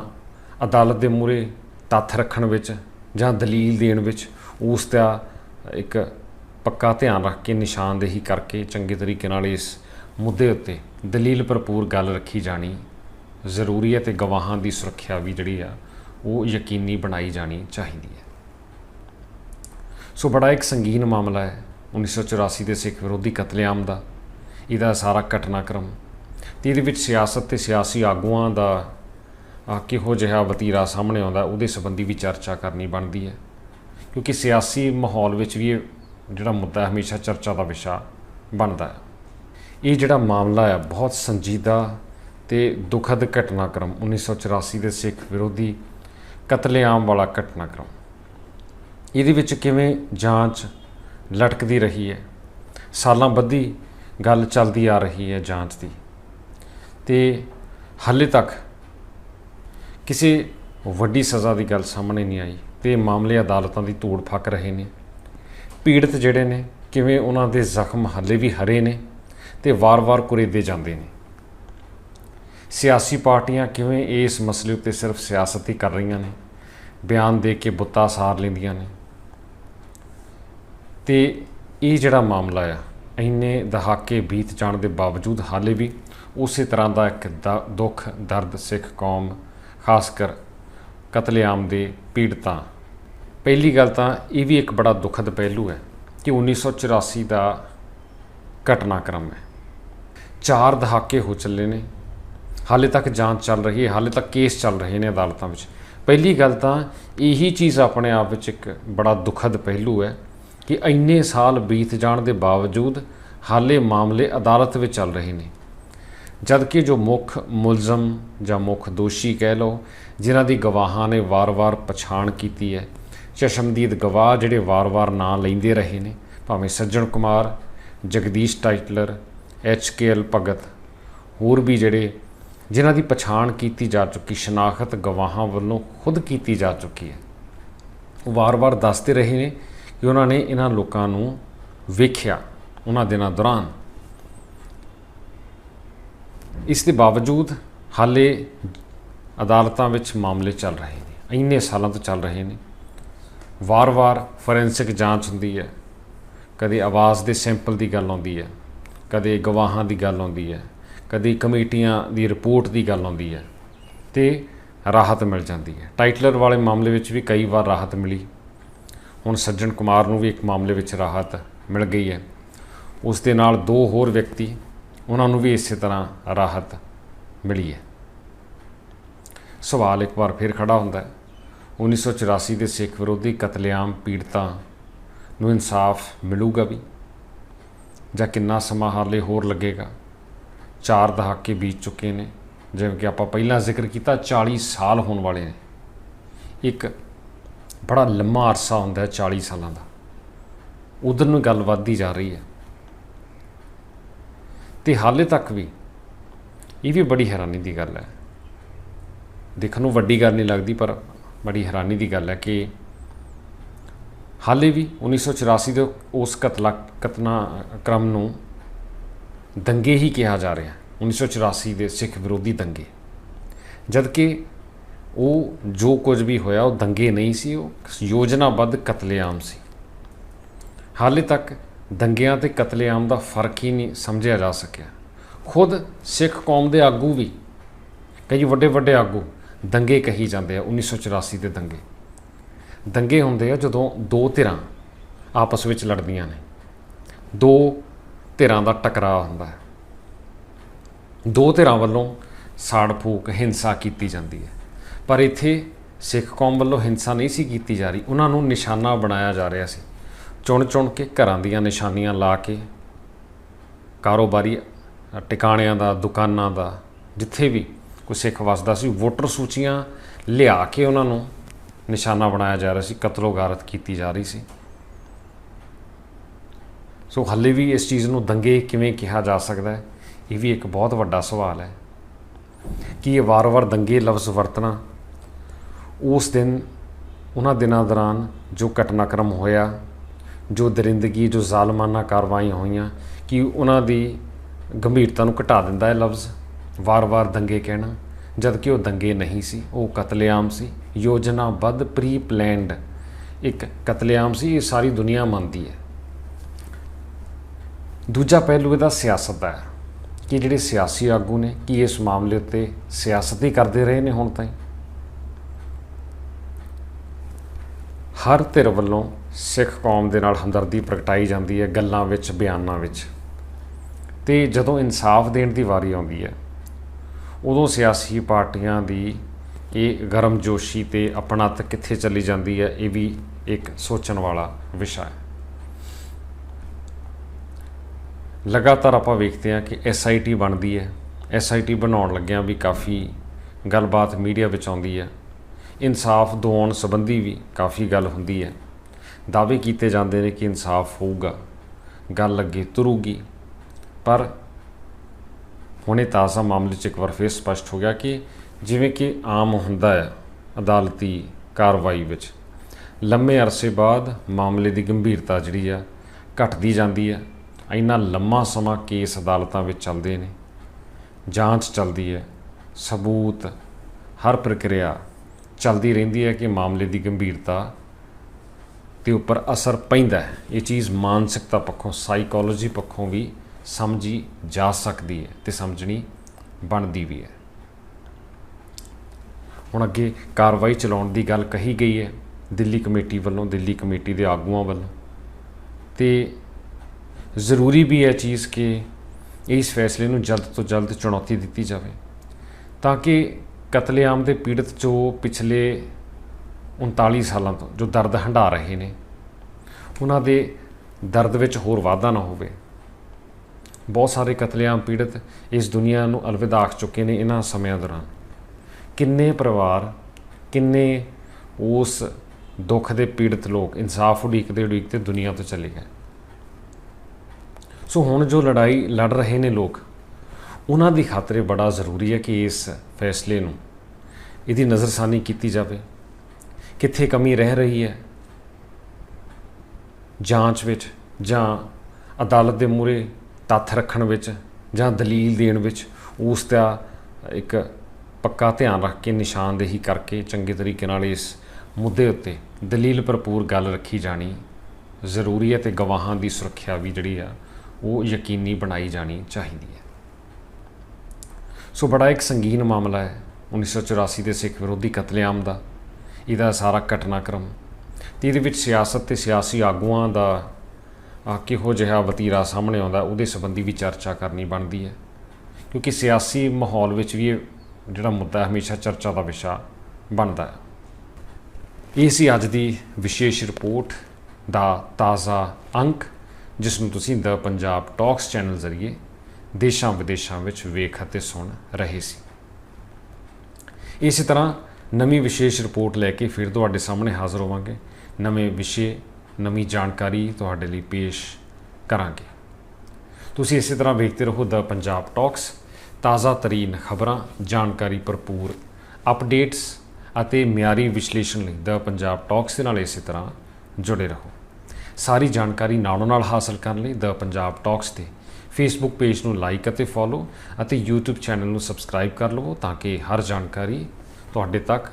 ਅਦਾਲਤ ਦੇ ਮੂਹਰੇ ਤੱਥ ਰੱਖਣ ਵਿੱਚ ਜਾਂ ਦਲੀਲ ਦੇਣ ਵਿੱਚ ਉਸ ਦਾ ਇੱਕ ਪੱਕਾ ਧਿਆਨ ਰੱਖ ਕੇ ਨਿਸ਼ਾਨਦੇਹੀ ਕਰਕੇ ਚੰਗੇ ਤਰੀਕੇ ਨਾਲ ਇਸ ਮੁੱਦੇ ਉੱਤੇ ਦਲੀਲ ਭਰਪੂਰ ਗੱਲ ਰੱਖੀ ਜਾਣੀ ਜ਼ਰੂਰੀ ਹੈ ਤੇ ਗਵਾਹਾਂ ਦੀ ਸੁਰੱਖਿਆ ਵੀ ਜਿਹੜੀ ਆ, ਉਹ ਯਕੀਨੀ ਬਣਾਈ ਜਾਣੀ ਚਾਹੀਦੀ ਹੈ। ਸੋ ਬੜਾ ਇੱਕ ਸੰਗੀਨ ਮਾਮਲਾ ਹੈ 1984 ਦੇ ਸਿੱਖ ਵਿਰੋਧੀ ਕਤਲੇਆਮ ਦਾ। ਇਹਦਾ ਸਾਰਾ ਘਟਨਾਕ੍ਰਮ ਤੇ ਇਹਦੇ ਵਿੱਚ ਸਿਆਸਤ ਤੇ ਸਿਆਸੀ ਆਗੂਆਂ ਦਾ ਕਿਹੋ ਜਿਹਾ ਵਤੀਰਾ ਸਾਹਮਣੇ ਆਉਂਦਾ, ਉਹਦੇ ਸੰਬੰਧੀ ਵੀ ਚਰਚਾ ਕਰਨੀ ਬਣਦੀ ਹੈ। ਕਿਉਂਕਿ ਸਿਆਸੀ ਮਾਹੌਲ ਵਿੱਚ ਵੀ ਇਹ ਜਿਹੜਾ ਮੁੱਦਾ ਹਮੇਸ਼ਾ ਚਰਚਾ ਦਾ ਵਿਸ਼ਾ ਬਣਦਾ ਹੈ। ਇਹ ਜਿਹੜਾ ਮਾਮਲਾ ਹੈ, ਬਹੁਤ ਸੰਜੀਦਾ ਤੇ ਦੁਖਦ ਘਟਨਾਕ੍ਰਮ 1984 ਦੇ ਸਿੱਖ ਵਿਰੋਧੀ ਕਤਲੇਆਮ ਵਾਲਾ ਘਟਨਾਕ੍ਰਮ। ਇਹਦੇ ਵਿੱਚ ਕਿਵੇਂ ਜਾਂਚ ਲਟਕਦੀ ਰਹੀ ਹੈ? ਸਾਲਾਂ ਬੱਧੀ ਗੱਲ ਚੱਲਦੀ ਆ ਰਹੀ ਹੈ ਜਾਂਚ ਦੀ। ਤੇ ਹਾਲੇ ਤੱਕ ਕਿਸੇ ਵੱਡੀ ਸਜ਼ਾ ਦੀ ਗੱਲ ਸਾਹਮਣੇ ਨਹੀਂ ਆਈ ਤੇ ਮਾਮਲੇ ਅਦਾਲਤਾਂ ਦੀ ਧੂੜ ਫੱਕ ਰਹੇ ਨੇ। ਪੀੜਤ ਜਿਹੜੇ ਨੇ, ਕਿਵੇਂ ਉਹਨਾਂ ਦੇ ਜ਼ਖਮ ਹਾਲੇ ਵੀ ਹਰੇ ਨੇ ਤੇ ਵਾਰ-ਵਾਰ ਕੁਰੇਦੇ ਜਾਂਦੇ ਨੇ। ਸਿਆਸੀ ਪਾਰਟੀਆਂ ਕਿਵੇਂ ਇਸ ਮਸਲੇ ਉੱਤੇ ਸਿਰਫ ਸਿਆਸਤ ਹੀ ਕਰ ਰਹੀਆਂ ਨੇ, ਬਿਆਨ ਦੇ ਕੇ ਬੁੱਤਾ ਸਾਰ ਲੈਂਦੀਆਂ ਨੇ। ਤੇ ਇਹ ਜਿਹੜਾ ਮਾਮਲਾ ਆ, ਇੰਨੇ ਦਹਾਕੇ ਬੀਤ ਜਾਣ ਦੇ ਬਾਵਜੂਦ ਹਾਲੇ ਵੀ ਉਸੇ ਤਰ੍ਹਾਂ ਦਾ ਇੱਕ ਦ- ਦੁੱਖ, ਦਰਦ ਸਿੱਖ ਕੌਮ ਖਾਸ ਕਰ ਕਤਲੇਆਮ ਦੇ ਪੀੜਤਾਂ। ਪਹਿਲੀ ਗੱਲ ਤਾਂ ਇਹ ਵੀ ਇੱਕ ਬੜਾ ਦੁਖਦ ਪਹਿਲੂ ਹੈ ਕਿ 1984 ਦਾ ਘਟਨਾਕ੍ਰਮ ਹੈ। ਚਾਰ ਦਹਾਕੇ ਹੋ ਚੱਲੇ ਨੇ। ਹਾਲੇ ਤੱਕ ਜਾਂਚ ਚੱਲ ਰਹੀ ਹੈ, ਹਾਲੇ ਤੱਕ ਕੇਸ ਚੱਲ ਰਹੇ ਨੇ ਅਦਾਲਤਾਂ ਵਿੱਚ। ਪਹਿਲੀ ਗੱਲ ਤਾਂ ਇਹੀ ਚੀਜ਼ ਆਪਣੇ ਆਪ ਵਿੱਚ ਇੱਕ ਬੜਾ ਦੁਖਦ ਪਹਿਲੂ ਹੈ ਕਿ ਇੰਨੇ ਸਾਲ ਬੀਤ ਜਾਣ ਦੇ ਬਾਵਜੂਦ ਹਾਲੇ ਮਾਮਲੇ ਅਦਾਲਤ ਵਿੱਚ ਚੱਲ ਰਹੇ ਨੇ। ਜਦਕਿ ਜੋ ਮੁੱਖ ਮੁਲਜ਼ਮ ਜਾਂ ਮੁੱਖ ਦੋਸ਼ੀ ਕਹਿ ਲਓ, ਜਿਨ੍ਹਾਂ ਦੀ ਗਵਾਹਾਂ ਨੇ ਵਾਰ-ਵਾਰ ਪਛਾਣ ਕੀਤੀ ਹੈ ਚਸ਼ਮਦੀਦ ਗਵਾਹ ਜਿਹੜੇ ਵਾਰ-ਵਾਰ ਨਾਂ ਲੈਂਦੇ ਰਹੇ ਨੇ, ਭਾਵੇਂ Sajjan Kumar, Jagdish Tytler, H K L Bhagat, ਹੋਰ ਵੀ ਜਿਹੜੇ ਜਿਨ੍ਹਾਂ ਦੀ ਪਛਾਣ ਕੀਤੀ ਜਾ ਚੁੱਕੀ, ਸ਼ਨਾਖਤ ਗਵਾਹਾਂ ਵੱਲੋਂ ਖੁਦ ਕੀਤੀ ਜਾ ਚੁੱਕੀ ਹੈ, ਉਹ ਵਾਰ-ਵਾਰ ਦੱਸਦੇ ਰਹੇ ਨੇ ਕਿ ਉਹਨਾਂ ਨੇ ਇਹਨਾਂ ਲੋਕਾਂ ਨੂੰ ਵੇਖਿਆ, ਉਹਨਾਂ ਦਿਨਾਂ ਦੌਰਾਨ। ਇਸ ਦੇ ਬਾਵਜੂਦ ਹਾਲੇ ਅਦਾਲਤਾਂ ਵਿੱਚ ਮਾਮਲੇ ਚੱਲ ਰਹੇ ਨੇ, ਇੰਨੇ ਸਾਲਾਂ ਤੋਂ ਚੱਲ ਰਹੇ ਨੇ। ਵਾਰ-ਵਾਰ ਫੋਰੈਂਸਿਕ ਜਾਂਚ ਹੁੰਦੀ ਹੈ, ਕਦੇ ਆਵਾਜ਼ ਦੇ ਸੈਂਪਲ ਦੀ ਗੱਲ ਆਉਂਦੀ ਹੈ, ਕਦੇ ਗਵਾਹਾਂ ਦੀ ਗੱਲ ਆਉਂਦੀ ਹੈ, ਕਦੇ ਕਮੇਟੀਆਂ ਦੀ ਰਿਪੋਰਟ ਦੀ ਗੱਲ ਆਉਂਦੀ ਹੈ ਤੇ ਰਾਹਤ ਮਿਲ ਜਾਂਦੀ ਹੈ। ਟਾਈਟਲਰ ਵਾਲੇ ਮਾਮਲੇ ਵਿੱਚ ਵੀ ਕਈ ਵਾਰ ਰਾਹਤ ਮਿਲੀ। ਹੁਣ ਸੱਜਣ ਕੁਮਾਰ ਨੂੰ ਵੀ ਇੱਕ ਮਾਮਲੇ ਵਿੱਚ ਰਾਹਤ ਮਿਲ ਗਈ ਹੈ। ਉਸ ਦੇ ਨਾਲ ਦੋ ਹੋਰ ਵਿਅਕਤੀ ਉਹਨਾਂ ਨੂੰ ਵੀ ਇਸੇ ਤਰ੍ਹਾਂ ਰਾਹਤ ਮਿਲੀ ਹੈ। ਸਵਾਲ ਇੱਕ ਵਾਰ ਫਿਰ ਖੜਾ ਹੁੰਦਾ ਹੈ। 1984 ਦੇ ਸਿੱਖ ਵਿਰੋਧੀ ਕਤਲੇਆਮ ਪੀੜਤਾਂ ਨੂੰ ਇਨਸਾਫ ਮਿਲੂਗਾ ਵੀ ਜਾਂ ਕਿੰਨਾ ਸਮਾਂ ਹਾਲੇ ਹੋਰ ਲੱਗੇਗਾ? ਚਾਰ ਦਹਾਕੇ ਬੀਤ ਚੁੱਕੇ ਨੇ, ਜਿਵੇਂ ਕਿ ਆਪਾਂ ਪਹਿਲਾਂ ਜ਼ਿਕਰ ਕੀਤਾ 40 ਸਾਲ ਹੋਣ ਵਾਲੇ ਨੇ। ਇੱਕ ਬੜਾ ਲੰਮਾ ਅਰਸਾ ਹੁੰਦਾ ਹੈ 40 ਸਾਲਾਂ ਦਾ। ਉਧਰ ਨੂੰ ਗੱਲ ਵੱਧਦੀ ਜਾ ਰਹੀ ਹੈ। ਤੇ ਹਾਲੇ ਤੱਕ ਵੀ ਇਹ ਵੀ ਬੜੀ ਹੈਰਾਨੀ ਦੀ ਗੱਲ ਹੈ। ਦੇਖਣ ਨੂੰ ਵੱਡੀ ਗੱਲ ਨਹੀਂ ਲੱਗਦੀ, ਪਰ ਬੜੀ ਹੈਰਾਨੀ ਦੀ ਗੱਲ ਹੈ ਕਿ ਹਾਲੇ ਵੀ 1984 ਦੇ ਉਸ ਕਤਲਾ ਕਤਨਾ ਕ੍ਰਮ ਨੂੰ ਦੰਗੇ ਹੀ ਕਿਹਾ ਜਾ ਰਿਹਾ 1984 ਦੇ ਸਿੱਖ ਵਿਰੋਧੀ ਦੰਗੇ। ਜਦ ਕਿ ਉਹ ਜੋ ਕੁਝ ਵੀ ਹੋਇਆ, ਉਹ ਦੰਗੇ ਨਹੀਂ ਸੀ, ਉਹ ਯੋਜਨਾਬੱਧ ਕਤਲੇਆਮ ਸੀ। ਹਾਲੇ ਤੱਕ ਦੰਗਿਆਂ ਤੇ ਕਤਲੇਆਮ ਦਾ ਫ਼ਰਕ ਹੀ ਨਹੀਂ ਸਮਝਿਆ ਜਾ ਸਕਿਆ। ਖੁਦ ਸਿੱਖ ਕੌਮ ਦੇ ਆਗੂ ਵੀ, ਕਈ ਵੱਡੇ ਵੱਡੇ ਆਗੂ ਦੰਗੇ ਕਹੀ ਜਾਂਦੇ ਆ 1984 ਦੇ ਦੰਗੇ। ਦੰਗੇ ਹੁੰਦੇ ਆ ਜਦੋਂ ਦੋ ਧਿਰਾਂ ਆਪਸ ਵਿੱਚ ਲੜਦੀਆਂ ਨੇ। ਦੋ ਧਿਰਾਂ ਦਾ ਟਕਰਾਅ ਹੁੰਦਾ ਹੈ। ਦੋ ਧਿਰਾਂ ਵੱਲੋਂ ਸਾੜ ਫੂਕ, ਹਿੰਸਾ ਕੀਤੀ ਜਾਂਦੀ ਹੈ। ਪਰ ਇੱਥੇ ਸਿੱਖ ਕੌਮ ਵੱਲੋਂ ਹਿੰਸਾ ਨਹੀਂ ਸੀ ਕੀਤੀ ਜਾ ਰਹੀ, ਉਹਨਾਂ ਨੂੰ ਨਿਸ਼ਾਨਾ ਬਣਾਇਆ ਜਾ ਰਿਹਾ ਸੀ। ਚੁਣ ਚੁਣ ਕੇ ਘਰਾਂ ਦੀਆਂ ਨਿਸ਼ਾਨੀਆਂ ਲਾ ਕੇ ਕਾਰੋਬਾਰੀ ਟਿਕਾਣਿਆਂ ਦਾ, ਦੁਕਾਨਾਂ ਦਾ, ਜਿੱਥੇ ਵੀ ਕੋਈ ਸਿੱਖ ਵਸਦਾ ਸੀ, ਵੋਟਰ ਸੂਚੀਆਂ ਲਿਆ ਕੇ ਉਹਨਾਂ ਨੂੰ ਨਿਸ਼ਾਨਾ ਬਣਾਇਆ ਜਾ ਰਿਹਾ ਸੀ, ਕਤਲੋਗਾਰਤ ਕੀਤੀ ਜਾ ਰਹੀ ਸੀ। ਸੋ ਹਾਲੇ ਵੀ ਇਸ ਚੀਜ਼ ਨੂੰ ਦੰਗੇ ਕਿਵੇਂ ਕਿਹਾ ਜਾ ਸਕਦਾ ਹੈ, ਇਹ ਵੀ ਇੱਕ ਬਹੁਤ ਵੱਡਾ ਸਵਾਲ ਹੈ। ਕਿ ਇਹ ਵਾਰ-ਵਾਰ ਦੰਗੇ ਲਫ਼ਜ਼ ਵਰਤਣਾ, ਉਸ ਦਿਨ, ਉਹਨਾਂ ਦਿਨਾਂ ਦੌਰਾਨ ਜੋ ਘਟਨਾਕ੍ਰਮ ਹੋਇਆ ਜੋ ਦਰਿੰਦਗੀ, ਜੋ ਜ਼ਾਲਮਾਨਾ ਕਾਰਵਾਈਆਂ ਹੋਈਆਂ, ਕਿ ਉਹਨਾਂ ਦੀ ਗੰਭੀਰਤਾ ਨੂੰ ਘਟਾ ਦਿੰਦਾ ਹੈ ਲਫ਼ਜ਼? ਵਾਰ-ਵਾਰ ਦੰਗੇ ਕਹਿਣਾ ਜਦ ਕਿ ਉਹ ਦੰਗੇ ਨਹੀਂ ਸੀ, ਉਹ ਕਤਲੇਆਮ ਸੀ। ਯੋਜਨਾਬੱਧ ਪ੍ਰੀ ਪਲੈਨਡ ਇੱਕ ਕਤਲੇਆਮ ਸੀ, ਇਹ ਸਾਰੀ ਦੁਨੀਆ ਮੰਨਦੀ ਹੈ। ਦੂਜਾ ਪਹਿਲੂ ਇਹਦਾ ਸਿਆਸਤ ਦਾ ਹੈ। ਕਿ ਜਿਹੜੇ ਸਿਆਸੀ ਆਗੂ ਨੇ, ਕੀ ਇਸ ਮਾਮਲੇ ਉੱਤੇ ਸਿਆਸਤ ਹੀ ਕਰਦੇ ਰਹੇ ਨੇ ਹੁਣ ਤਾਈਂ? ਹਰ ਧਿਰ ਵੱਲੋਂ ਸਿੱਖ ਕੌਮ ਦੇ ਨਾਲ ਹਮਦਰਦੀ ਪ੍ਰਗਟਾਈ ਜਾਂਦੀ ਹੈ ਗੱਲਾਂ ਵਿੱਚ, ਬਿਆਨਾਂ ਵਿੱਚ। ਤੇ ਜਦੋਂ ਇਨਸਾਫ ਦੇਣ ਦੀ ਵਾਰੀ ਆਉਂਦੀ ਹੈ, ਉਦੋਂ ਸਿਆਸੀ ਪਾਰਟੀਆਂ ਦੀ ਇਹ ਗਰਮਜੋਸ਼ੀ ਤੇ ਆਪਣਤ ਕਿੱਥੇ ਚਲੀ ਜਾਂਦੀ ਹੈ, ਇਹ ਵੀ ਇੱਕ ਸੋਚਣ ਵਾਲਾ ਵਿਸ਼ਾ ਹੈ। ਲਗਾਤਾਰ ਆਪਾਂ ਵੇਖਦੇ ਹਾਂ ਕਿ ਐਸਆਈਟੀ ਬਣਦੀ ਹੈ। ਐਸਆਈਟੀ ਬਣਾਉਣ ਲੱਗਿਆਂ ਵੀ ਕਾਫੀ ਗੱਲਬਾਤ ਮੀਡੀਆ ਵਿੱਚ ਆਉਂਦੀ ਹੈ। ਇਨਸਾਫ ਦਿਵਾਉਣ ਸੰਬੰਧੀ ਵੀ ਕਾਫੀ ਗੱਲ ਹੁੰਦੀ ਹੈ। ਦਾਅਵੇ ਕੀਤੇ ਜਾਂਦੇ ਨੇ ਕਿ ਇਨਸਾਫ ਹੋਊਗਾ। ਗੱਲ ਅੱਗੇ ਤੁਰੂਗੀ। ਪਰ ਹੁਣੇ ਤਾਜ਼ਾ ਮਾਮਲੇ 'ਚ ਇੱਕ ਵਾਰ ਫੇਰ ਸਪਸ਼ਟ ਹੋ ਗਿਆ ਕਿ ਜਿਵੇਂ ਕਿ ਆਮ ਹੁੰਦਾ ਹੈ ਅਦਾਲਤੀ ਕਾਰਵਾਈ ਵਿੱਚ, ਲੰਮੇ ਅਰਸੇ ਬਾਅਦ ਮਾਮਲੇ ਦੀ ਗੰਭੀਰਤਾ ਜਿਹੜੀ ਆ ਘਟਦੀ ਜਾਂਦੀ ਹੈ। ਇੰਨਾ ਲੰਮਾ ਸਮਾਂ ਕੇਸ ਅਦਾਲਤਾਂ ਵਿੱਚ ਚੱਲਦੇ ਨੇ, ਜਾਂਚ ਚੱਲਦੀ ਹੈ, ਸਬੂਤ ਹਰ ਪ੍ਰਕਿਰਿਆ ਚੱਲਦੀ ਰਹਿੰਦੀ ਹੈ ਕਿ ਮਾਮਲੇ ਦੀ ਗੰਭੀਰਤਾ ਤੇ ਉੱਪਰ ਅਸਰ ਪੈਂਦਾ ਹੈ। ਇਹ ਚੀਜ਼ ਮਾਨਸਿਕਤਾ ਪੱਖੋਂ ਸਾਈਕੋਲੋਜੀ ਪੱਖੋਂ ਵੀ ਸਮਝੀ ਜਾ ਸਕਦੀ ਹੈ ਤੇ ਸਮਝਣੀ ਬਣਦੀ ਵੀ ਹੈ। ਹੁਣ ਅੱਗੇ ਕਾਰਵਾਈ ਚਲਾਉਣ ਦੀ ਗੱਲ ਕਹੀ ਗਈ ਹੈ ਦਿੱਲੀ ਕਮੇਟੀ ਵੱਲੋਂ, ਦਿੱਲੀ ਕਮੇਟੀ ਦੇ ਆਗੂਆਂ ਵੱਲੋਂ। ਤੇ ਜ਼ਰੂਰੀ ਵੀ ਹੈ ਚੀਜ਼ ਕਿ ਇਸ ਫੈਸਲੇ ਨੂੰ ਜਲਦ ਤੋਂ ਜਲਦ ਚੁਣੌਤੀ ਦਿੱਤੀ ਜਾਵੇ ਤਾਂ ਕਿ ਕਤਲੇਆਮ ਦੇ ਪੀੜਤ ਜੋ ਪਿਛਲੇ 39 ਸਾਲਾਂ ਤੋਂ, ਜੋ ਦਰਦ ਹੰਢਾ ਰਹੇ ਨੇ। ਉਹਨਾਂ ਦੇ ਦਰਦ ਵਿੱਚ ਹੋਰ ਵਾਧਾ ਨਾ ਹੋਵੇ। ਬਹੁਤ ਸਾਰੇ ਕਤਲੇਆਮ ਪੀੜਤ ਇਸ ਦੁਨੀਆ ਨੂੰ ਅਲਵਿਦਾ ਆਖ ਚੁੱਕੇ ਨੇ ਇਹਨਾਂ ਸਮਿਆਂ ਦੌਰਾਨ। ਕਿੰਨੇ ਪਰਿਵਾਰ, ਕਿੰਨੇ ਉਸ ਦੁੱਖ ਦੇ ਪੀੜਤ ਲੋਕ ਇਨਸਾਫ ਉਡੀਕਦੇ ਉਡੀਕਦੇ ਦੁਨੀਆ ਤੋਂ ਚਲੇ ਗਏ। ਸੋ ਹੁਣ ਜੋ ਲੜਾਈ ਲੜ ਰਹੇ ਨੇ ਲੋਕ, ਉਹਨਾਂ ਦੀ ਖਾਤਰ ਬੜਾ ਜ਼ਰੂਰੀ ਹੈ ਕਿ ਇਸ ਫੈਸਲੇ ਨੂੰ, ਇਹਦੀ ਨਜ਼ਰਸਾਨੀ ਕੀਤੀ ਜਾਵੇ। ਕਿੱਥੇ ਕਮੀ ਰਹਿ ਰਹੀ ਹੈ? ਜਾਂਚ ਵਿੱਚ ਜਾਂ ਅਦਾਲਤ ਦੇ ਮੂਹਰੇ ਤੱਥ ਰੱਖਣ ਵਿੱਚ ਜਾਂ ਦਲੀਲ ਦੇਣ ਵਿੱਚ ਉਸ ਦਾ ਇੱਕ ਪੱਕਾ ਧਿਆਨ ਰੱਖ ਕੇ ਨਿਸ਼ਾਨਦੇਹੀ ਕਰਕੇ ਚੰਗੇ ਤਰੀਕੇ ਨਾਲ ਇਸ ਮੁੱਦੇ ਉੱਤੇ ਦਲੀਲ ਭਰਪੂਰ ਗੱਲ ਰੱਖੀ ਜਾਣੀ ਜ਼ਰੂਰੀ ਹੈ ਤੇ ਗਵਾਹਾਂ ਦੀ ਸੁਰੱਖਿਆ ਵੀ ਜਿਹੜੀ ਆ, ਉਹ ਯਕੀਨੀ ਬਣਾਈ ਜਾਣੀ ਚਾਹੀਦੀ ਹੈ। ਸੋ ਬੜਾ ਇੱਕ ਸੰਗੀਨ ਮਾਮਲਾ ਹੈ। 1984 ਦੇ ਸਿੱਖ ਵਿਰੋਧੀ ਕਤਲੇਆਮ ਦਾ ਇਹਦਾ ਸਾਰਾ ਘਟਨਾਕ੍ਰਮ। ਤੇ ਇਹਦੇ ਵਿੱਚ ਸਿਆਸਤ ਤੇ ਸਿਆਸੀ ਆਗੂਆਂ ਦਾ ਕਿਹੋ ਜਿਹਾ ਵਤੀਰਾ ਸਾਹਮਣੇ ਆਉਂਦਾ, ਉਹਦੇ ਸੰਬੰਧੀ ਵੀ ਚਰਚਾ ਕਰਨੀ ਬਣਦੀ ਹੈ। ਕਿਉਂਕਿ ਸਿਆਸੀ ਮਾਹੌਲ ਵਿੱਚ ਵੀ ਇਹ ਜਿਹੜਾ ਮੁੱਦਾ ਹਮੇਸ਼ਾ ਚਰਚਾ ਦਾ ਵਿਸ਼ਾ ਬਣਦਾ ਹੈ। ਇਹ ਸੀ ਅੱਜ ਦੀ ਵਿਸ਼ੇਸ਼ ਰਿਪੋਰਟ ਦਾ ਤਾਜ਼ਾ ਅੰਕ, ਜਿਸ ਨੂੰ ਤੁਸੀਂ ਦ ਪੰਜਾਬ ਟਾਕਸ ਚੈਨਲ ਜ਼ਰੀਏ ਦੇਸ਼ਾਂ ਵਿਦੇਸ਼ਾਂ ਵਿੱਚ ਵੇਖ ਅਤੇ ਸੁਣ ਰਹੇ ਸੀ। ਇਸੇ ਤਰ੍ਹਾਂ ਨਵੀਂ ਵਿਸ਼ੇਸ਼ ਰਿਪੋਰਟ ਲੈ ਕੇ ਫਿਰ ਤੁਹਾਡੇ ਸਾਹਮਣੇ ਹਾਜ਼ਰ ਹੋਵਾਂਗੇ। ਨਵੇਂ ਵਿਸ਼ੇ, ਨਵੀਂ ਜਾਣਕਾਰੀ ਤੁਹਾਡੇ ਲਈ ਪੇਸ਼ ਕਰਾਂਗੇ। ਤੁਸੀਂ ਇਸੇ ਤਰ੍ਹਾਂ ਵੇਖਦੇ ਰਹੋ ਦ ਪੰਜਾਬ ਟਾਕਸ। ਤਾਜ਼ਾ ਤਰੀਨ ਖਬਰਾਂ, ਜਾਣਕਾਰੀ ਭਰਪੂਰ, ਅਪਡੇਟਸ ਅਤੇ ਮਿਆਰੀ ਵਿਸ਼ਲੇਸ਼ਣ ਲਈ ਦ ਪੰਜਾਬ ਟਾਕਸ ਦੇ ਨਾਲ ਇਸੇ ਤਰ੍ਹਾਂ ਜੁੜੇ ਰਹੋ। ਸਾਰੀ ਜਾਣਕਾਰੀ ਨਾਲੋਂ ਨਾਲ ਹਾਸਲ ਕਰਨ ਲਈ ਦ ਪੰਜਾਬ ਟਾਕਸ ਦੇ ਫੇਸਬੁੱਕ ਪੇਜ ਨੂੰ ਲਾਈਕ ਅਤੇ ਫੋਲੋ ਅਤੇ YouTube ਚੈਨਲ ਨੂੰ ਸਬਸਕ੍ਰਾਈਬ ਕਰ ਲਵੋ ਤਾਂ ਕਿ ਹਰ ਜਾਣਕਾਰੀ ਤੁਹਾਡੇ ਤੱਕ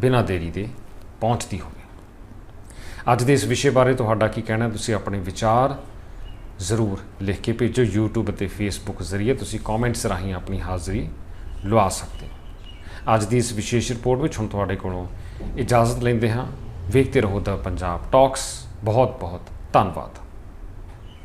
ਬਿਨਾਂ ਦੇਰੀ ਦੇ ਪਹੁੰਚਦੀ ਹੋਵੇ। ਅੱਜ ਦੇ ਇਸ ਵਿਸ਼ੇ ਬਾਰੇ ਤੁਹਾਡਾ ਕੀ ਕਹਿਣਾ ਤੁਸੀਂ ਆਪਣੇ ਵਿਚਾਰ ਜ਼ਰੂਰ ਲਿਖ ਕੇ ਭੇਜੋ। YouTube ਅਤੇ Facebook ਜ਼ਰੀਏ ਤੁਸੀਂ ਕਮੈਂਟਸ ਰਾਹੀਂ ਆਪਣੀ ਹਾਜ਼ਰੀ ਲਵਾ ਸਕਦੇ ਹੋ। ਅੱਜ ਦੀ ਇਸ ਵਿਸ਼ੇਸ਼ ਰਿਪੋਰਟ ਵਿੱਚ ਹੁਣ ਤੁਹਾਡੇ ਕੋਲੋਂ ਇਜਾਜ਼ਤ ਲੈਂਦੇ ਹਾਂ। ਵੇਖਦੇ ਰਹੋ ਦਾ ਪੰਜਾਬ ਟਾਕਸ ਬਹੁਤ ਬਹੁਤ ਧੰਨਵਾਦ।